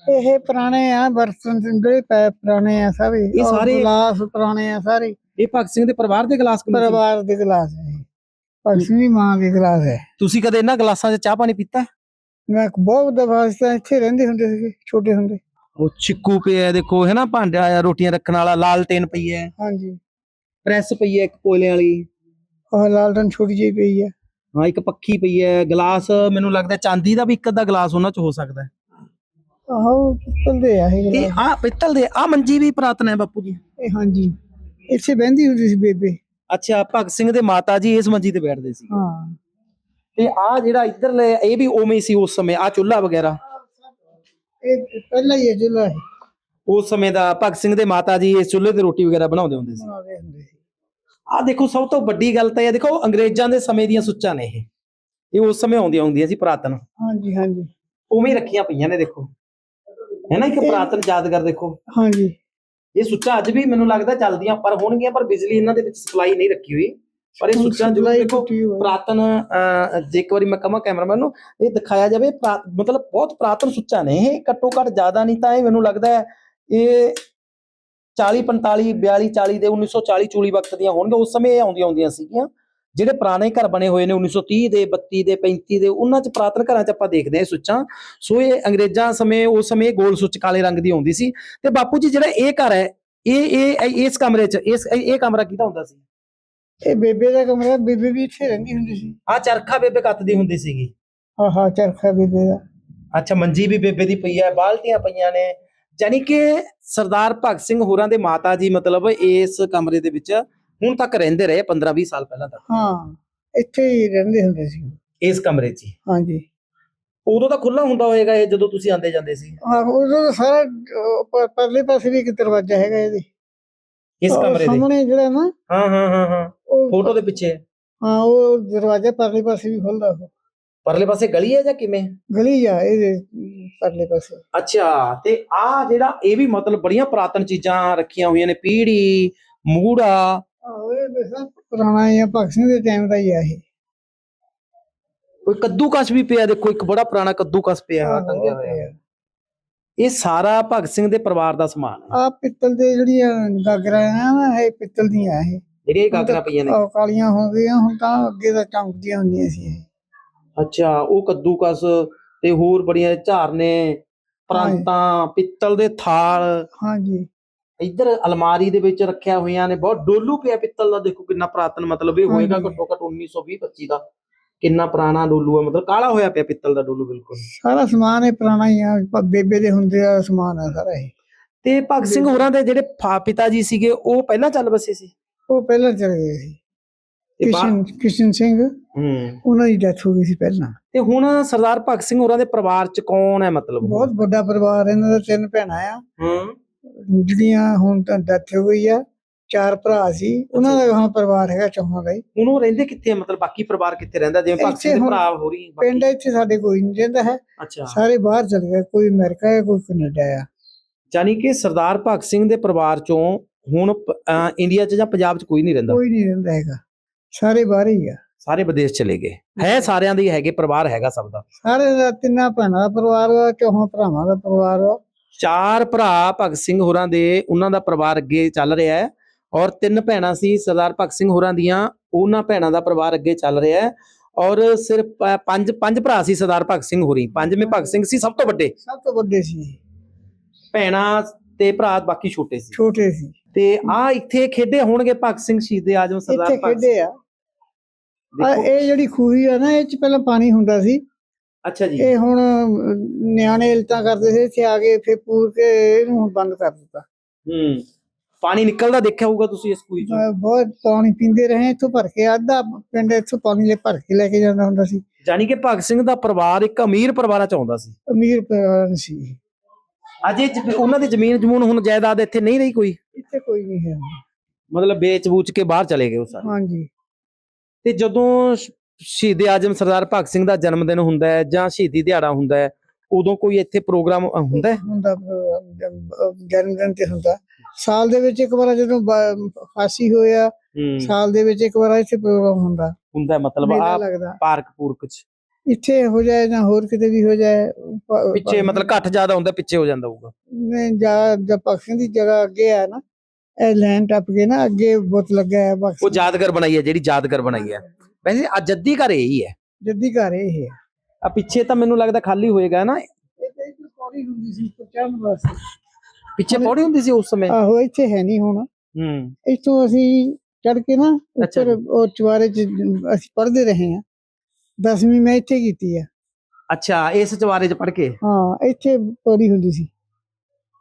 ਇਹ ਪੁਰਾਣੇ ਆ ਬਰਤਨ ਜਿਹੜੇ ਪੈ ਪੁਰਾਣੇ ਆ ਸਾਰੇ। ਇਹ ਸਾਰੇ- ਗਲਾਸ ਪੁਰਾਣੇ ਆ ਸਾਰੇ। ਇਹ ਭਗਤ ਸਿੰਘ ਦੇ ਪਰਿਵਾਰ ਦੇ ਗਲਾਸ ਸੀ? ਪਰਿਵਾਰ ਦੇ ਗਲਾਸ ਹੈ। ਭਗਤ ਸਿੰਘ ਦੀ ਮਾਂ ਦੇ ਗਲਾਸ ਹੈ। ਤੁਸੀਂ ਕਦੇ ਇਹਨਾਂ ਗਲਾਸਾਂ 'ਚ ਚਾਹ ਪਾਣੀ ਪੀਤਾ? ਮੈਂ ਬਹੁਤ ਦਫਾ ਇੱਥੇ ਰਹਿੰਦੇ ਹੁੰਦੇ ਸੀਗੇ ਛੋਟੇ ਹੁੰਦੇ। ਉਹ ਚਿੱਕੂ ਪਿਆ ਹੈ ਦੇਖੋ ਹੈ ਨਾ ਭਾਂਡਾ ਆ ਰੋਟੀਆਂ ਰੱਖਣ ਵਾਲਾ ਲਾਲਟੇਨ ਪਈ ਹੈ। ਹਾਂਜੀ। ਪ੍ਰੈਸ ਪਈ ਹੈ ਇੱਕ ਕੋਲੇ ਵਾਲੀ। ਉਹ ਲਾਲਟਨ ਛੋਟੀ ਜਿਹੀ ਪਈ ਹੈ। ਹਾਂ ਇੱਕ ਪੱਖੀ ਪਈ ਹੈ ਗਲਾਸ ਮੈਨੂੰ ਲੱਗਦਾ ਚਾਂਦੀ ਦਾ ਵੀ ਇੱਕ ਅੱਧਾ ਗਲਾਸ ਉਹਨਾਂ 'ਚ ਹੋ ਸਕਦਾ ਹੈ। ਆਹੋ ਪਿੱਤਲ ਦੇ ਆ ਇਹ ਇਹ ਗਲਾਸ। ਆ ਪਿੱਤਲ ਦੇ ਆ ਮੰਜੀ ਵੀ ਪੁਰਾਤਨ ਹੈ ਬਾਪੂ ਜੀ। ਇਹ ਹਾਂਜੀ ਇੱਥੇ ਬਹਿੰਦੀ ਹੁੰਦੀ ਸੀ ਬੇਬੇ। ਅੱਛਾ ਭਗਤ ਸਿੰਘ ਦੇ ਮਾਤਾ ਜੀ ਇਸ ਮੰਜੀ ਤੇ ਬੈਠਦੇ ਸੀ। ਹਾਂ। ਤੇ ਆ ਜਿਹੜਾ ਇੱਧਰਲੇ ਇਹ ਵੀ ਉਵੇਂ ਹੀ ਸੀ ਉਸ ਸਮੇਂ ਆ ਚੁੱਲ੍ਹਾ ਵਗੈਰਾ। ਇਹ ਪਹਿਲਾਂ ਹੀ ਇਹ ਜੁਲਾ ਹੈ ਉਸ ਸਮੇਂ ਦਾ ਭਗਤ ਸਿੰਘ ਦੇ ਮਾਤਾ ਜੀ ਇਸ ਚੁੱਲ੍ਹੇ ਤੇ ਰੋਟੀ ਵਗੈਰਾ ਬਣਾਉਂਦੇ ਹੁੰਦੇ ਸੀ। ਬਣਾਉਂਦੇ ਹੁੰਦੇ ਸੀ। ਆ ਦੇਖੋ ਸਭ ਤੋਂ ਵੱਡੀ ਗੱਲ ਤਾਂ ਇਹ ਦੇਖੋ ਅੰਗਰੇਜ਼ਾਂ ਦੇ ਸਮੇਂ ਦੀਆਂ ਸੁੱਚਾਂ ਨੇ ਇਹ। ਇਹ ਉਸ ਸਮੇਂ ਆਉਂਦੀਆਂ ਹੁੰਦੀਆਂ ਸੀ ਪੁਰਾਤਨ। ਹਾਂਜੀ ਹਾਂਜੀ। ਉਵੇਂ ਹੀ ਰੱਖੀਆਂ ਪਈਆਂ ਨੇ ਦੇਖੋ। ਹੈ ਨਾ ਇੱਕ ਪੁਰਾਤਨ ਯਾਦਗਾਰ ਦੇਖੋ। ਹਾਂਜੀ। ਇਹ ਸੁੱਚਾ ਅੱਜ ਵੀ ਮੈਨੂੰ ਲੱਗਦਾ ਚੱਲਦੀਆਂ ਪਰ ਹੋਣਗੀਆਂ ਪਰ ਬਿਜਲੀ ਇਹਨਾਂ ਦੇ ਵਿੱਚ ਸਪਲਾਈ ਨਹੀਂ ਰੱਖੀ ਹੋਈ। ਪਰ ਇਹ ਸੁੱਚਾ ਜ਼ਰੂਰ Supply ਦੇਖੋ। ਪ੍ਰਾਤਨ ਜੇ ਇੱਕ ਵਾਰੀ ਮੈਂ ਕਹਾਂ ਕੈਮਰਾਮੈਨ ਨੂੰ ਇਹ ਦਿਖਾਇਆ ਜਾਵੇ ਮਤਲਬ ਬਹੁਤ ਪ੍ਰਾਤਨ ਸੁੱਚਾ ਨੇ ਇਹ ਘੱਟੋ ਘੱਟ ਜ਼ਿਆਦਾ ਨਹੀਂ ਤਾਂ ਇਹ ਮੈਨੂੰ ਲੱਗਦਾ ਹੈ ਇਹ 40 45 42 40 ਦੇ 1940 ਚੂਲੀ ਵਕਤ ਦੀਆਂ ਹੋਣਗੀਆਂ ਉਸ ਸਮੇਂ ਇਹ ਆਉਂਦੀਆਂ ਆਉਂਦੀਆਂ ਸੀਗੀਆਂ ਜਿਹੜੇ ਪੁਰਾਣੇ ਘਰ ਬਣੇ ਹੋਏ ਨੇ 1930 ਦੇ 32 ਦੇ 35 ਦੇ ਉਹਨਾਂ 'ਚ ਪ੍ਰਾਤਨ ਘਰਾਂ 'ਚ ਆਪਾਂ ਦੇਖਦੇ ਹਾਂ ਇਹ ਸੁੱਚਾਂ। ਸੋ ਇਹ ਅੰਗਰੇਜ਼ਾਂ ਸਮੇਂ ਉਸ ਸਮੇਂ ਗੋਲ ਸੁੱਚ ਕਾਲੇ ਰੰਗ ਦੀ ਆਉਂਦੀ ਸੀ। ਤੇ ਬਾਪੂ ਜੀ ਜਿਹੜਾ ਇਹ ਘਰ ਹੈ ਇਹ ਇਹ ਇਸ ਕਮਰੇ 'ਚ ਇਸ ਇਹ ਕਮਰਾ ਕਿਹਦਾ ਹੁੰਦਾ ਸੀ? ਇਹ ਬੇਬੇ ਦਾ ਕਮਰਾ ਬੇਬੇ ਵੀ ਇੱਥੇ ਰਹਿੰਦੀ ਹੁੰਦੀ ਸੀ। ਆ ਚਰਖਾ ਬੇਬੇ ਕੱਤਦੀ ਹੁੰਦੀ ਸੀਗੀ। ਆਹਾ ਚਰਖਾ ਬੇਬੇ ਦਾ। ਅੱਛਾ ਮੰਜੀ ਵੀ ਬੇਬੇ ਦੀ ਪਈ ਹੈ ਬਾਲਟੀਆਂ ਪਈਆਂ ਨੇ। ਯਾਨੀ ਕਿ ਸਰਦਾਰ ਭਗਤ ਸਿੰਘ ਹੋਰਾਂ ਦੇ ਮਾਤਾ ਜੀ ਮਤਲਬ ਇਸ ਕਮਰੇ ਦੇ ਵਿੱਚ ਹੁਣ ਤੱਕ ਰਹਿੰਦੇ ਰਹੇ 15 20 ਸਾਲ ਪਹਿਲਾਂ ਤੱਕ। ਹਾਂ ਇੱਥੇ ਹੀ ਰਹਿੰਦੇ ਹੁੰਦੇ ਸੀ। ਇਸ ਕਮਰੇ 'ਚ ਹੀ। ਹਾਂਜੀ। ਉਦੋਂ ਤਾਂ ਖੁੱਲਾ ਹੁੰਦਾ ਹੋਏਗਾ ਇਹ ਜਦੋਂ ਤੁਸੀਂ ਆਂਦੇ ਜਾਂਦੇ ਸੀ। ਹਾਂ ਉਦੋਂ ਤਾਂ ਸਾਰਾ ਅਹ, ਪ- ਪਰਲੇ ਪਾਸੇ ਵੀ ਇੱਕ ਦਰਵਾਜ਼ਾ ਹੈਗਾ ਇਹਦੇ। ਇਸ ਉਹ ਕਮਰੇ ਦੇ? ਸਾਹਮਣੇ ਜਿਹੜਾ ਨਾ ਹਾਂ ਹਾਂ ਹਾਂ ਹਾਂ। ਉਹ ਫੋਟੋ ਦੇ ਪਿੱਛੇ। ਹਾਂ ਉਹ ਦਰਵਾਜ਼ਾ ਪਰਲੇ ਪਾਸੇ ਵੀ ਖੁੱਲਦਾ ਉਹ। ਪਰਲੇ ਪਾਸੇ ਗਲੀ ਹੈ ਜਾਂ ਕਿਵੇਂ? ਗਲੀ ਆ ਇਹਦੇ ਪਰਲੇ ਪਾਸੇ। ਅੱਛਾ ਤੇ ਆ ਜਿਹੜਾ ਇਹ ਵੀ ਮਤਲਬ ਬੜੀਆਂ ਪੁਰਾਤਨ ਚੀਜ਼ਾਂ ਰੱਖੀਆਂ ਹੋਈਆਂ ਨੇ ਪੀੜੀ ਮੂੜਾ। ਆਹੋ ਇਹ ਦੱਸਾਂ ਪੁਰਾਣਾ ਹੀ ਆ ਭਗਤ ਸਿੰਘ ਦੇ ਟਾਈਮ ਦਾ ਹੀ ਆ ਇਹ। ਕੋਈ ਕੱਦੂਕਸ ਵੀ ਪਿਆ ਦੇਖੋ ਇੱਕ ਬੜਾ ਪੁਰਾਣਾ ਕੱਦੂਕਸ ਪਿਆ ਟੰਗਿਆ ਹੋਇਆ। ਇਹ ਸਾਰਾ ਭਗਤ ਸਿੰਘ ਦੇ ਪਰਿਵਾਰ ਦਾ ਸਮਾਨ ਹੈ। ਆ ਪਿੱਤਲ ਦੇ ਜਿਹੜੀਆਂ ਗਾਗਰਾਂ ਆ ਨਾ ਇਹ ਪਿੱਤਲ ਦੀਆਂ ਇਹ। ਜਿਹੜੀਆਂ ਇਹ ਗਾਗਰਾਂ ਪਈਆਂ ਨੇ। ਕਾਲੀਆਂ ਹੋ ਗਈਆਂ ਹੁਣ ਤਾਂ ਅੱਗੇ ਤਾਂ ਚਮਕਦੀਆਂ ਹੁੰਦੀਆਂ ਸੀ ਇਹ। ਅੱਛਾ ਉਹ ਕੱਦੂਕਸ ਤੇ ਹੋਰ ਬੜੀਆਂ ਝਾਰਨੇ ਪ੍ਰਾਂਤਾਂ ਪਿੱਤਲ ਦੇ ਥਾਲ। ਹਾਂਜੀ। ਇੱਧਰ ਅਲਮਾਰੀ ਦੇ ਵਿੱਚ ਰੱਖਿਆ ਹੋਈਆਂ ਨੇ ਬਹੁਤ ਡੋਲੂ ਪਿਆ ਪਿੱਤਲ ਦਾ ਦੇਖੋ ਕਿੰਨਾ ਪੁਰਾਤਨ ਮਤਲਬ ਇਹ ਹੋਏਗਾ। ਘੱਟੋ ਘੱਟ 1920 25 ਦਾ। ਕਿੰਨਾ ਪੁਰਾਣਾ ਡੋਲੂ ਹੈ? ਮਤਲਬ ਕਾਲਾ ਹੋਇਆ ਪਿਆ ਪਿੱਤਲ ਦਾ ਡੋਲੂ ਬਿਲਕੁਲ। ਸਾਰਾ ਸਮਾਨ ਇਹ ਪੁਰਾਣਾ ਹੀ ਆ। ਪ- ਬੇਬੇ ਦੇ ਹੁੰਦੇ ਆ ਸਮਾਨ ਆ ਸਾਰਾ ਇਹ। ਤੇ ਭਗਤ ਸਿੰਘ ਹੋਰਾਂ ਦੇ ਜਿਹੜੇ ਫਾ- ਪਿਤਾ ਜੀ ਸੀਗੇ ਉਹ ਪਹਿਲਾਂ ਚੱਲ ਬਸੇ ਸੀ? ਉਹ ਪਹਿਲਾਂ ਚਲੇ ਗਏ ਸੀ। ਤੇ ਬਾ- ਕਿਸ਼ਨ ਕਿਸ਼ਨ ਸਿੰਘ ਹੂੰ। ਉਹਨਾਂ ਦੀ ਡੈਥ ਹੋ ਗਈ ਸੀ ਪਹਿਲਾਂ। ਤੇ ਹੁਣ ਸਰਦਾਰ ਭਗਤ ਸਿੰਘ ਹੋਰਾਂ ਦੇ ਪਰਿਵਾਰ ਚ ਕੌਣ ਹੈ ਮਤਲਬ? ਬਹੁਤ ਵੱਡਾ ਪਰਿਵਾਰ ਇਹਨਾਂ ਦਾ ਤਿੰਨ ਭੈਣਾਂ ਆ। ਹੂੰ। ਜਿਹੜੀਆਂ ਹੁਣ ਤਾਂ ਡੈਥ ਹੋ ਗਈ ਆ। ਚਾਰ ਭਰਾ ਸੀ ਉਹਨਾਂ ਦਾ ਹੁਣ ਪਰਿਵਾਰ ਹੈਗਾ ਚੌਹਾਂ ਦਾ ਹੀ। ਹੁਣ ਉਹ ਰਹਿੰਦੇ ਕਿੱਥੇ ਆ? ਮਤਲਬ ਬਾਕੀ ਪਰਿਵਾਰ ਕਿੱਥੇ ਰਹਿੰਦਾ? ਜਿਵੇਂ ਭਗਤ ਸਿੰਘ ਦੇ ਇੱਥੇ ਹੁਣ ਭਰਾ ਹੋਰੀ ਪਿੰਡ ਇੱਥੇ ਸਾਡੇ ਕੋਈ ਨਹੀਂ ਰਹਿੰਦਾ ਹੈ। ਅੱਛਾ। ਸਾਰੇ ਬਾਹਰ ਚਲੇ ਗਏ ਕੋਈ ਅਮਰੀਕਾ ਹੈ ਕੋਈ ਕੈਨੇਡਾ ਆ। ਯਾਨੀ ਕਿ ਸਰਦਾਰ ਭਗਤ ਸਿੰਘ ਦੇ ਪਰਿਵਾਰ ਚੋਂ ਹੁਣ ਪ- ਅਹ ਇੰਡੀਆ 'ਚ ਜਾਂ ਪੰਜਾਬ 'ਚ ਕੋਈ ਨਹੀਂ ਰਹਿੰਦਾ? ਕੋਈ ਨਹੀਂ ਰਹਿੰਦਾ ਹੈਗਾ। ਸਾਰੇ ਬਾਹਰ ਹੀ ਆ। ਸਾਰੇ ਵਿਦੇਸ਼ ਚਲੇ ਗਏ। ਹੈ ਸਾਰਿਆਂ ਦੇ ਹੀ ਹੈਗੇ ਪਰਿਵਾਰ ਹੈਗਾ ਸਭ ਦਾ? ਸਾਰੇ ਦਾ ਤਿੰਨਾਂ ਭੈਣਾਂ ਦਾ ਪਰਿਵਾਰ ਵਾ ਚੌਹਾਂ ਭਰਾਵਾਂ ਦਾ ਪਰਿਵਾਰ ਵਾ। ਚਾਰ ਭਰਾ ਭਗਤ ਸਿੰਘ ਹੋਰਾਂ ਦੇ ਉਹਨਾਂ ਦਾ ਪਰਿਵਾਰ ਅੱਗੇ ਚੱਲ ਰਿਹਾ ਹੈ। ਔਰ ਤਿੰਨ ਭੈਣਾਂ ਸੀ ਸਰਦਾਰ ਭਗਤ ਸਿੰਘ ਹੋਰਾਂ ਦੀਆਂ ਉਹਨਾਂ ਭੈਣਾਂ ਦਾ ਪਰਿਵਾਰ ਅੱਗੇ ਚੱਲ ਰਿਹਾ ਹੈ। ਔਰ ਸਿਰਫ ਪੰਜ ਪੰਜ ਭਰਾ ਸੀ ਸਰਦਾਰ ਭਗਤ ਸਿੰਘ ਹੋਰੀ। ਪੰਜਵੇਂ ਭਗਤ ਸਿੰਘ ਸੀ ਸਭ ਤੋਂ ਵੱਡੇ। ਸਭ ਤੋਂ ਵੱਡੇ ਸੀ। ਭੈਣਾਂ ਤੇ ਭਰਾ ਬਾਕੀ ਛੋਟੇ ਸੀ। ਛੋਟੇ ਸੀ। ਤੇ ਆ ਇੱਥੇ ਖੇਡੇ ਹੋਣਗੇ ਭਗਤ ਸਿੰਘ ਸ਼ਹੀਦ ਆਜਮ ਸਰਦਾਰ ਭਗਤ ਖੇਡੇ ਆ। ਇਹ ਜਿਹੜੀ ਖੂਹੀ ਆ ਨਾ ਇਹ ਚ ਪਹਿਲਾਂ ਪਾਣੀ ਹੁੰਦਾ ਸੀ। ਅੱਛਾ ਜੀ। ਇਹ ਹੁਣ ਨਿਆਣੇ ਇਲਤਾਂ ਕਰਦੇ ਸੀ ਇੱਥੇ ਆ ਕੇ ਫਿਰ ਪੂਰ ਕੇ ਇਹਨੂੰ ਬੰਦ ਕਰ ਦਿੱਤਾ। ਹੂੰ। ਪਾਣੀ ਨਿਕਲਦਾ ਦੇਖਿਆ ਹੋਊਗਾ ਤੁਸੀਂ ਇਸ ਕੂਈ ਚੋਂ? ਬਹੁਤ ਪਾਣੀ ਪੀਂਦੇ ਰਹੇ ਇੱਥੋਂ ਭਰ ਕੇ ਅੱਧਾ ਪਿੰਡ ਇੱਥੋਂ ਪਾਣੀ ਲੈ ਭਰ ਕੇ ਲੈ ਕੇ ਜਾਂਦਾ ਹੁੰਦਾ ਸੀ। ਜਾਨੀ ਕਿ ਭਗਤ ਸਿੰਘ ਦਾ ਪਰਿਵਾਰ ਇੱਕ ਅਮੀਰ ਪਰਿਵਾਰਾਂ ਚ ਆਉਂਦਾ ਸੀ। ਅਮੀਰ ਪਰਿਵਾਰ ਸੀ। ਅਜੇ ਉਹਨਾਂ ਦੀ ਜ਼ਮੀਨ ਜਮੂਨ ਹੁਣ ਜਾਇਦਾਦ ਇੱਥੇ ਨਹੀਂ ਰਹੀ ਕੋਈ? ਇੱਥੇ ਕੋਈ ਨਹੀਂ ਹੈ। ਮਤਲਬ ਵੇਚ ਵੂਚ ਕੇ ਬਾਹਰ ਚਲੇ ਗਏ ਉਹ ਸਾਰੇ। ਹਾਂਜੀ। ਤੇ ਜਦੋਂ ਸ਼ਹੀਦ ਆਜਮ ਸਰਦਾਰ ਭਗਤ ਸਿੰਘ ਦਾ ਜਨਮ ਦਿਨ ਹੁੰਦਾ ਹੈ ਜਾਂ ਸ਼ਹੀਦੀ ਦਿਹਾੜਾ ਹੁੰਦਾ ਹੈ ਉਦੋਂ ਕੋਈ ਇੱਥੇ ਪ੍ਰੋਗਰਾਮ ਹੁੰਦਾ ਹੁੰਦਾ ਜਨਮ ਦਿਨ ਤੇ ਹੁੰਦਾ। ਸਾਲ ਦੇ ਵਿੱਚ ਇੱਕ ਵਾਰ ਜਦੋਂ ਬ- ਫਾਂਸੀ ਹੋਇਆ ਹੂੰ। ਸਾਲ ਦੇ ਵਿੱਚ ਇੱਕ ਵਾਰ ਇੱਥੇ ਪ੍ਰੋਗਰਾਮ ਹੁੰਦਾ। ਹੁੰਦਾ ਹੈ ਮਤਲਬ ਮੇਲਾ ਆ ਲੱਗਦਾ। ਪਾਰਕ ਪੂਰਕ ਚ। ਇੱਥੇ ਹੋ ਜਾਏ ਜਾਂ ਹੋਰ ਕਿਤੇ ਵੀ ਹੋ ਜਾਏ ਪ- ਪਿੱਛੇ ਮਤਲਬ ਘੱਟ ਜ਼ਿਆਦਾ ਹੁੰਦਾ ਪਿੱਛੇ ਹੋ ਜਾਂਦਾ ਹੋਊਗਾ। ਨੇ ਜਾ ਜਦ ਭਗਤ ਸਿੰਘ ਦੀ ਜਗ੍ਹਾ ਅੱਗੇ ਆ ਨਾ ਇਹ ਲੈਣ ਟੱਪ ਕੇ ਨਾ ਅੱਗੇ ਬਹੁਤ ਲੱਗਾ ਹੈ ਭਗਤ ਉਹ ਸਿੰਘ ਯਾਦਗਾਰ ਬਣਾਈ ਹੈ ਜਿਹੜੀ ਯਾਦਗਾਰ ਬਣਾਈ ਹੈ। ਵੈਸੇ ਆ ਜੱਦੀ ਘਰ ਇਹੀ ਹੈ। ਜੱਦੀ ਘਰ ਇਹ ਹੈ ਆ ਪਿੱਛੇ ਤਾਂ ਮੈਨੂੰ ਲੱਗਦਾ ਖਾਲੀ ਹੋਏਗਾ ਨਾ। ਇਹ ਤੇ ਇੱਥੇ ਪੌੜੀ ਹੁੰਦੀ ਸੀ ਚੜ੍ਹਨ ਵਾਸਤੇ। ਪਿੱਛੇ ਪੌੜੀ ਹੁੰਦੀ ਸੀ ਉਸ ਸਮੇਂ? ਆਹੋ ਇੱਥੇ ਹੈ ਨਹੀਂ ਹੁਣ। ਹੂੰ। ਇੱਥੋਂ ਅਸੀਂ ਚੜ ਕੇ ਨਾ ਅੱਛਾ। ਉੱਪਰ ਉਹ ਚਵਾਰੇ ਚ ਅਸੀਂ ਪੜ੍ਹਦੇ ਰਹੇ ਹਾਂ। ਦਸਵੀਂ ਮੈਂ ਇੱਥੇ ਕੀਤੀ ਆ। ਅੱਛਾ ਇਸ ਚਵਾਰੇ ਚ ਪੜ ਕੇ? ਹਾਂ ਇੱਥੇ ਪੌੜੀ ਹੁੰਦੀ ਸੀ।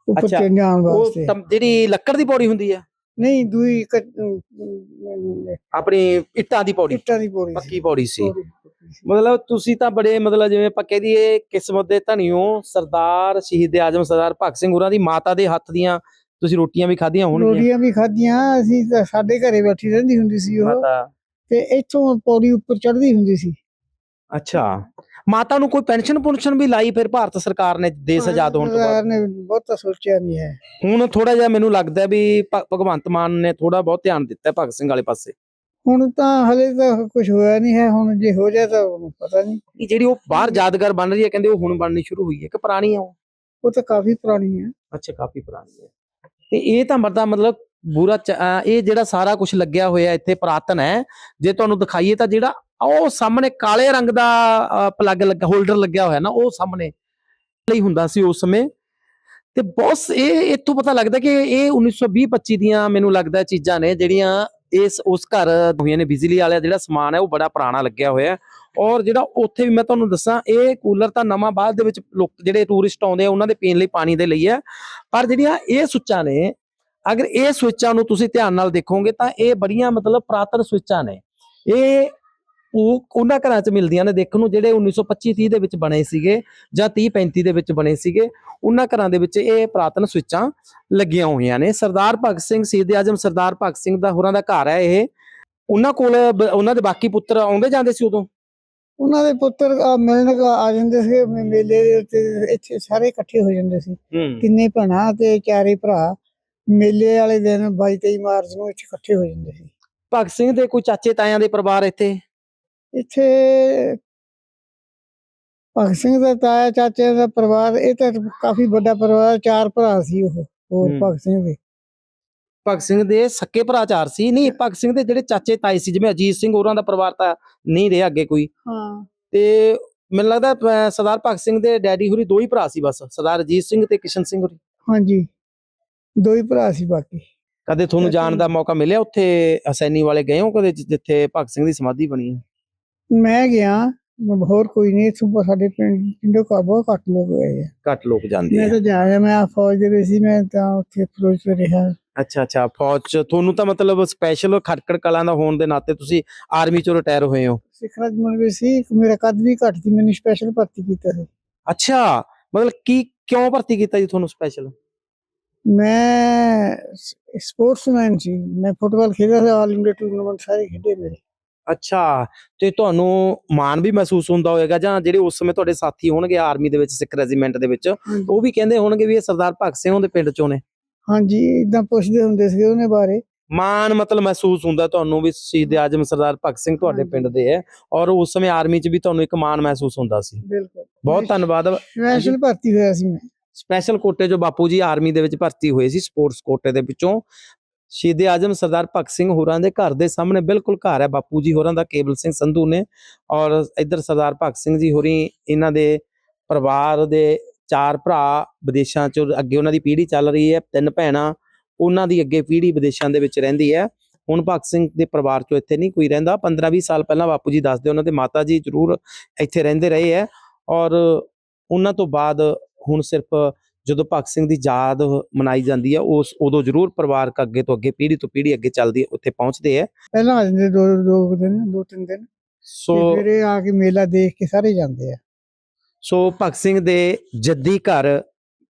ਉੱਪਰ ਅੱਛਾ, ਚੜ੍ਹਨ ਜਾਣ ਉਹ ਵਾਸਤੇ। ਤਮ- ਜਿਹੜੀ ਲੱਕੜ ਦੀ ਪੌੜੀ ਹੁੰਦੀ ਆ? ਨਹੀਂ ਦੂਈ ਕੱਚ- ਅਮ, ਅਮ, ਆਪਣੀ ਇੱਟਾਂ ਦੀ ਪੌੜੀ। ਇੱਟਾਂ ਦੀ ਪੌੜੀ ਸੀ। ਪੱਕੀ ਪੌੜੀ ਸੀ। ਪੌੜੀ। ਸੀ। ਮਤਲਬ ਤੁਸੀਂ ਤਾਂ ਬੜੇ ਮਤਲਬ ਜਿਵੇਂ ਆਪਾਂ ਕਹਿ ਦਈਏ ਕਿਸਮਤ ਦੇ ਧਨੀਓ ਸਰਦਾਰ ਸ਼ਹੀਦ ਆਜਮ ਸਰਦਾਰ ਭਗਤ ਸਿੰਘ ਹੋਰਾਂ ਦੀ ਮਾਤਾ ਦੇ ਹੱਥ ਦੀਆਂ ਤੁਸੀਂ ਰੋਟੀਆਂ ਵੀ ਖਾਧੀਆਂ ਹੋਣਗੀਆਂ। ਰੋਟੀਆਂ ਵੀ ਖਾਧੀਆਂ ਅਸੀਂ ਤਾਂ ਸਾਡੇ ਘਰੇ ਬੈਠੀ ਰਹਿੰਦੀ ਹੁੰਦੀ ਸੀ ਉਹ। ਮਾਤਾ। ਤੇ ਇੱਥੋਂ ਪੌੜੀ ਉੱਪਰ ਚੜ੍ਹਦੀ ਹੁੰਦੀ ਸੀ। ਅੱਛਾ। ਮਾਤਾ ਨੂੰ ਕੋਈ ਪੈਨਸ਼ਨ ਪੁਨਸ਼ਨ ਵੀ ਲਾਈ ਫਿਰ ਭਾਰਤ ਸਰਕਾਰ ਨੇ ਦੇਸ਼ ਆਜ਼ਾਦ ਹੋਣ ਤੋਂ ਸਰਕਾਰ ਬਾਅਦ? ਨੇ ਬਹੁਤਾ ਸੋਚਿਆ ਨਹੀਂ ਹੈ। ਹੁਣ ਥੋੜਾ ਜਿਹਾ ਮੈਨੂੰ ਲੱਗਦਾ ਵੀ ਭ- ਭਗਵੰਤ ਮਾਨ ਨੇ ਥੋੜਾ ਬਹੁਤ ਧਿਆਨ ਦਿੱਤਾ ਹੈ ਭਗਤ ਸਿੰਘ ਵਾਲੇ ਪਾਸੇ। ਹੁਣ ਤਾਂ ਹਲੇ ਤਾਂ ਕੁਝ ਹੋਇਆ ਨਹੀਂ ਹੈ ਹੁਣ ਜੇ ਹੋ ਜਾਏ ਤਾਂ ਪਤਾ ਨਹੀਂ। ਇਹ ਜਿਹੜੀ ਉਹ ਬਾਹਰ ਯਾਦਗਾਰ ਬਣ ਰਹੀ ਹੈ ਕਹਿੰਦੇ ਉਹ ਹੁਣ ਬਣਨੀ ਸ਼ੁਰੂ ਹੋਈ ਹੈ ਕਿ ਪੁਰਾਣੀ ਹੈ ਉਹ? ਉਹ ਤਾਂ ਕਾਫੀ ਪੁਰਾਣੀ ਹੈ। ਅੱਛਾ ਕਾਫੀ ਪੁਰਾਣੀ ਹੈ। ਤੇ ਇਹ ਤਾਂ ਮਰਦਾ ਮਤਲਬ ਬੂਰਾ ਇਹ ਜਿਹੜਾ ਸਾਰਾ ਕੁਝ ਲੱਗਿਆ ਹੋਇਆ ਇੱਥੇ ਪੁਰਾਤਨ ਹੈ ਜੇ ਤੁਹਾਨੂੰ ਦਿਖਾਈਏ ਤਾਂ ਜਿਹੜਾ ਉਹ ਸਾਹਮਣੇ ਕਾਲੇ ਰੰਗ ਦਾ ਪਲੱਗ ਲੱਗਾ ਹੋਲਡਰ ਲੱਗਿਆ ਹੋਇਆ ਨਾ ਉਹ ਸਾਹਮਣੇ ਲਈ ਹੁੰਦਾ ਸੀ ਉਸ ਸਮੇਂ। ਤੇ ਬਹੁਤ ਸ- ਇਹ ਇੱਥੋਂ ਪਤਾ ਲੱਗਦਾ ਕਿ ਇਹ 1920 25 ਦੀਆਂ ਮੈਨੂੰ ਲੱਗਦਾ ਚੀਜ਼ਾਂ ਨੇ ਜਿਹੜੀਆਂ ਇਸ, ਉਸ ਘਰ ਹੋਈਆਂ ਨੇ ਬਿਜਲੀ ਵਾਲਾ ਜਿਹੜਾ ਸਮਾਨ ਹੈ ਉਹ ਬੜਾ ਪੁਰਾਣਾ ਲੱਗਿਆ ਹੋਇਆ ਔਰ ਜਿਹੜਾ ਉੱਥੇ ਵੀ ਮੈਂ ਤੁਹਾਨੂੰ ਦੱਸਾਂ, ਇਹ ਕੂਲਰ ਤਾਂ ਨਵਾਂ ਬਾਅਦ ਦੇ ਵਿੱਚ ਲੋਕ ਜਿਹੜੇ ਟੂਰਿਸਟ ਆਉਂਦੇ ਆ, ਉਹਨਾਂ ਦੇ ਪੀਣ ਲਈ ਪਾਣੀ ਦੇ ਲਈ ਹੈ। ਪਰ ਜਿਹੜੀਆਂ ਇਹ ਸੁੱਚਾਂ ਨੇ, ਅਗਰ ਇਹ ਸਵਿੱਚਾਂ ਨੂੰ ਤੁਸੀਂ ਧਿਆਨ ਨਾਲ ਦੇਖੋਗੇ ਤਾਂ ਇਹ ਬੜੀਆਂ ਮਤਲਬ ਪ੍ਰਾਤਨ ਸਵਿੱਚਾਂ ਨੇ। ਇਹ ਉਹ ਉਹਨਾਂ ਘਰਾਂ 'ਚ ਮਿਲਦੀਆਂ ਨੇ ਦੇਖਣ ਨੂੰ ਜਿਹੜੇ 1925 30 ਦੇ ਵਿੱਚ ਬਣੇ ਸੀਗੇ ਜਾਂ 30 35 ਦੇ ਵਿੱਚ ਬਣੇ ਸੀਗੇ ਉਹਨਾਂ ਘਰਾਂ ਦੇ ਵਿੱਚ ਇਹ ਪ੍ਰਾਤਨ ਸਵਿੱਚਾਂ ਲੱਗੀਆਂ ਹੋਈਆਂ ਨੇ। ਸਰਦਾਰ ਭਗਤ ਸਿੰਘ ਸ਼ਹੀਦ ਆਜਮ ਸਰਦਾਰ ਭਗਤ ਸਿੰਘ ਦਾ ਹੋਰਾਂ ਦਾ ਘਰ ਹੈ ਇਹ। ਉਹਨਾਂ ਕੋਲ ਉਹਨਾਂ ਦੇ ਬਾਕੀ ਪੁੱਤਰ ਆਉਂਦੇ ਜਾਂਦੇ ਸੀ ਉਦੋਂ? ਉਹਨਾਂ ਦੇ ਪੁੱਤਰ ਮਿਲਣ ਆ ਜਾਂਦੇ ਸੀ ਮੇਲੇ ਦੇ ਉੱਤੇ ਇੱਥੇ ਸਾਰੇ ਇਕੱਠੇ ਹੋ ਜਾਂਦੇ ਸੀ। ਕਿੰਨੇ ਭੈਣਾਂ ਤੇ ਚਾਰੇ ਭਰਾ ਮੇਲੇ ਵਾਲੇ ਦਿਨ 22 23 ਮਾਰਚ ਨੂੰ ਇੱਥੇ ਇਕੱਠੇ ਹੋ ਜਾਂਦੇ ਸੀ। ਭਗਤ ਸਿੰਘ ਦੇ ਕੋਈ ਚਾਚੇ ਤਾਇਆਂ ਦੇ ਪਰਿਵਾਰ ਇੱਥੇ? ਇੱਥੇ ਭਗਤ ਸਿੰਘ ਦਾ ਤਾਇਆ ਚਾਚੇ ਦਾ ਪਰਿਵਾਰ ਇਹ ਤਾਂ ਕਾਫੀ ਵੱਡਾ ਪਰਿਵਾਰ ਚਾਰ ਭਰਾ ਸੀ ਉਹ ਹੋਰ ਹੂੰ। ਭਗਤ ਸਿੰਘ ਦੇ। ਭਗਤ ਸਿੰਘ ਦੇ ਸੱਕੇ ਭਰਾ ਚਾਰ ਸੀ। ਨਹੀਂ ਭਗਤ ਸਿੰਘ ਦੇ ਜਿਹੜੇ ਚਾਚੇ ਤਾਏ ਸੀ ਜਿਵੇਂ ਅਜੀਤ ਸਿੰਘ ਹੋਰਾਂ ਦਾ ਪਰਿਵਾਰ ਤਾਂ ਨਹੀਂ ਰਿਹਾ ਅੱਗੇ ਕੋਈ। ਹਾਂ। ਤੇ ਮੈਨੂੰ ਲੱਗਦਾ ਅਹ, ਸਰਦਾਰ ਭਗਤ ਸਿੰਘ ਦੇ ਡੈਡੀ ਹੋਰੀ ਦੋ ਹੀ ਭਰਾ ਸੀ ਬਸ ਸਰਦਾਰ ਅਜੀਤ ਸਿੰਘ ਤੇ ਕਿਸ਼ਨ ਸਿੰਘ ਹੋਰੀ। ਹਾਂਜੀ ਦੋ ਹੀ ਭਰਾ ਸੀ ਬਾਕੀ। ਕਦੇ ਤੁਹਾਨੂੰ ਜਾਣ। ਦਾ ਮੌਕਾ ਮਿਲਿਆ ਉੱਥੇ ਹਸੈਨੀ ਵਾਲੇ ਗਏ ਹੋ ਕਦੇ ਜਿ- ਜਿੱਥੇ ਭਗਤ ਸਿੰਘ ਦੀ ਸਮਾਧੀ ਬਣੀ ਹੈ? ਮੈਂ ਗਿਆ ਹੋਰ ਕੋਈ ਨਹੀਂ ਇੱਥੋਂ ਸਾਡੇ ਪਿੰਡ ਪਿੰਡੋਂ ਕਾ ਬਹੁਤ ਘੱਟ ਲੋਕ ਗਏ ਆ। ਘੱਟ ਲੋਕ ਜਾਂਦੇ ਮੈਂ ਆ। ਤਾਂ ਜਾਇਆ ਮੈਂ ਫੌਜ ਦੇ ਵਿੱਚ ਸੀ ਮੈਂ ਤਾਂ ਉੱਥੇ ਫਿਰੋਜ਼ਪੁਰ ਰਿਹਾ। ਅੱਛਾ ਅੱਛਾ ਫੌਜ ਚ ਤੁਹਾਨੂੰ ਤਾਂ ਮਤਲਬ ਸਪੈਸ਼ਲ ਖਟਕੜ ਕਲਾਂ ਦਾ ਹੋਣ ਦੇ ਨਾਤੇ ਤੁਸੀਂ ਆਰਮੀ ਚੋਂ ਰਿਟਾਇਰ ਹੋਏ ਹੋ। ਸਿੱਖ ਰਾਜ ਵਿੱਚ ਸੀ ਮੇਰਾ ਕੱਦ ਵੀ ਘੱਟ ਸੀ ਮੈਨੂੰ ਸਪੈਸ਼ਲ ਭਰਤੀ ਕੀਤਾ ਸੀ। ਅੱਛਾ ਮਤਲਬ ਕੀ ਕਿਉਂ ਭਰਤੀ ਕੀਤਾ ਜੀ ਤੁਹਾਨੂੰ ਸਪੈਸ਼ਲ ਮੈਂ ਸਪੋਰਟਸਮੈਨ ਸੀ ਮੈਂ ਫੁੱਟਬਾਲ ਖੇਡਦਾ ਸੀ ਆਲ ਇੰਡੀਆ ਟੂਰਨਾਮੈਂਟ ਸਾਰੇ ਖੇਡੇ ਮੇਰੇ। ਅੱਛਾ ਤੇ ਤੁਹਾਨੂੰ ਮਾਣ ਵੀ ਮਹਿਸੂਸ ਹੁੰਦਾ ਹੋਵੇਗਾ ਜਾਂ ਜਿਹੜੇ ਉਸ ਸਮੇਂ ਤੁਹਾਡੇ ਸਾਥੀ ਹੋਣਗੇ ਆਰਮੀ ਦੇ ਵਿੱਚ ਸਿੱਖ ਰੈਜੀਮੈਂਟ ਦੇ ਵਿੱਚ ਉਹ ਵੀ ਕਹਿੰਦੇ ਹੋਣਗੇ ਵੀ ਇਹ ਸਰਦਾਰ ਭਗਤ ਸਿੰਘ ਦੇ ਪਿੰਡ ਚੋਂ ਨੇ? ਹਾਂਜੀ ਇਦਾਂ ਪੁੱਛਦੇ ਹੁੰਦੇ ਸੀ ਉਹਨੇ ਬਾਰੇ। ਮਾਣ ਮਤਲਬ ਮਹਿਸੂਸ ਹੁੰਦਾ ਤੁਹਾਨੂੰ ਵੀ ਸ਼ਹੀਦ ਆਜਮ ਸਰਦਾਰ ਭਗਤ ਸਿੰਘ ਤੁਹਾਡੇ। ਪਿੰਡ ਦੇ ਹੈ ਔਰ ਉਸ ਸਮੇਂ ਆਰਮੀ 'ਚ ਵੀ ਤੁਹਾਨੂੰ ਇੱਕ ਮਾਣ ਮਹਿਸੂਸ ਹੁੰਦਾ ਸੀ। ਬਿਲਕੁਲ। ਬਹੁਤ ਧੰਨਵਾਦ। ਸਪੈਸ਼ਲ ਭਰਤੀ ਹੋਇਆ ਸੀ ਮੈਂ। ਸਪੈਸ਼ਲ ਕੋਟੇ 'ਚੋਂ ਬਾਪੂ ਜੀ ਆਰਮੀ ਦੇ ਵਿੱਚ ਭਰਤੀ ਹੋਏ ਸੀ ਸਪੋਰਟਸ ਕੋਟੇ ਦੇ ਵਿੱਚੋਂ। ਸ਼ਹੀਦ ਆਜਮ ਸਰਦਾਰ ਭਗਤ ਸਿੰਘ ਹੋਰਾਂ ਦੇ ਘਰ ਦੇ ਸਾਹਮਣੇ ਬਿਲਕੁਲ ਘਰ ਹੈ। ਬਾਪੂ ਜੀ ਹੋਰਾਂ ਦਾ ਕੇਬਲ ਸਿੰਘ ਸੰਧੂ ਨੇ। ਔਰ ਇੱਧਰ ਸਰਦਾਰ ਭਗਤ ਸਿੰਘ ਜੀ ਹੋਰੀ, ਇਹਨਾਂ ਦੇ ਪਰਿਵਾਰ ਦੇ ਚਾਰ ਭਰਾ ਵਿਦੇਸ਼ਾਂ 'ਚ ਅੱਗੇ ਉਹਨਾਂ ਦੀ ਪੀੜ੍ਹੀ ਚੱਲ ਰਹੀ ਹੈ। ਤਿੰਨ ਭੈਣਾਂ, ਉਹਨਾਂ ਦੀ ਅੱਗੇ ਪੀੜ੍ਹੀ ਵਿਦੇਸ਼ਾਂ ਦੇ ਵਿੱਚ ਰਹਿੰਦੀ ਹੈ। ਹੁਣ ਭਗਤ ਸਿੰਘ ਦੇ ਪਰਿਵਾਰ 'ਚੋਂ ਇੱਥੇ ਨਹੀਂ ਕੋਈ ਰਹਿੰਦਾ। 15-20 ਸਾਲ ਪਹਿਲਾਂ ਬਾਪੂ ਜੀ ਦੱਸਦੇ ਉਹਨਾਂ ਦੇ ਮਾਤਾ ਜੀ ਜ਼ਰੂਰ ਇੱਥੇ ਰਹਿੰਦੇ ਰਹੇ ਹੈ। ਔਰ ਉਹਨਾਂ ਤੋਂ ਬਾਅਦ ਹੁਣ ਸਿਰਫ ਜਦੋਂ ਭਗਤ ਸਿੰਘ ਦੀ ਯਾਦ ਮਨਾਈ ਜਾਂਦੀ ਹੈ ਉਸ ਉਦੋਂ ਜ਼ਰੂਰ ਪਰਿਵਾਰਕ ਅੱਗੇ ਤੋਂ ਅੱਗੇ ਪੀੜ੍ਹੀ ਤੋਂ ਪੀੜ੍ਹੀ ਅੱਗੇ ਚੱਲਦੀ ਹੈ ਉੱਥੇ ਪਹੁੰਚਦੇ ਹੈ। ਪਹਿਲਾਂ ਆ ਜਾਂਦੇ ਦੋ ਦੋ ਦਿਨ ਦੋ ਤਿੰਨ ਦਿਨ। ਸੋ ਤੇ ਇਹ ਆ ਕੇ ਮੇਲਾ ਦੇਖ ਕੇ ਸਾਰੇ ਜਾਂਦੇ ਆ। ਸੋ ਭਗਤ ਸਿੰਘ ਦੇ ਜੱਦੀ ਘਰ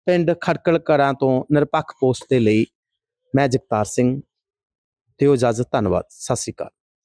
ਪਿੰਡ ਖੜਕੜ ਕਰਾਂ ਤੋਂ ਨਿਰਪੱਖ ਪੋਸਟ ਦੇ ਲਈ ਮੈਂ ਜਗਤਾਰ ਸਿੰਘ। ਦਿਓ ਇਜਾਜ਼ਤ ਧੰਨਵਾਦ। ਸਤਿ ਸ਼੍ਰੀ ਅਕਾਲ।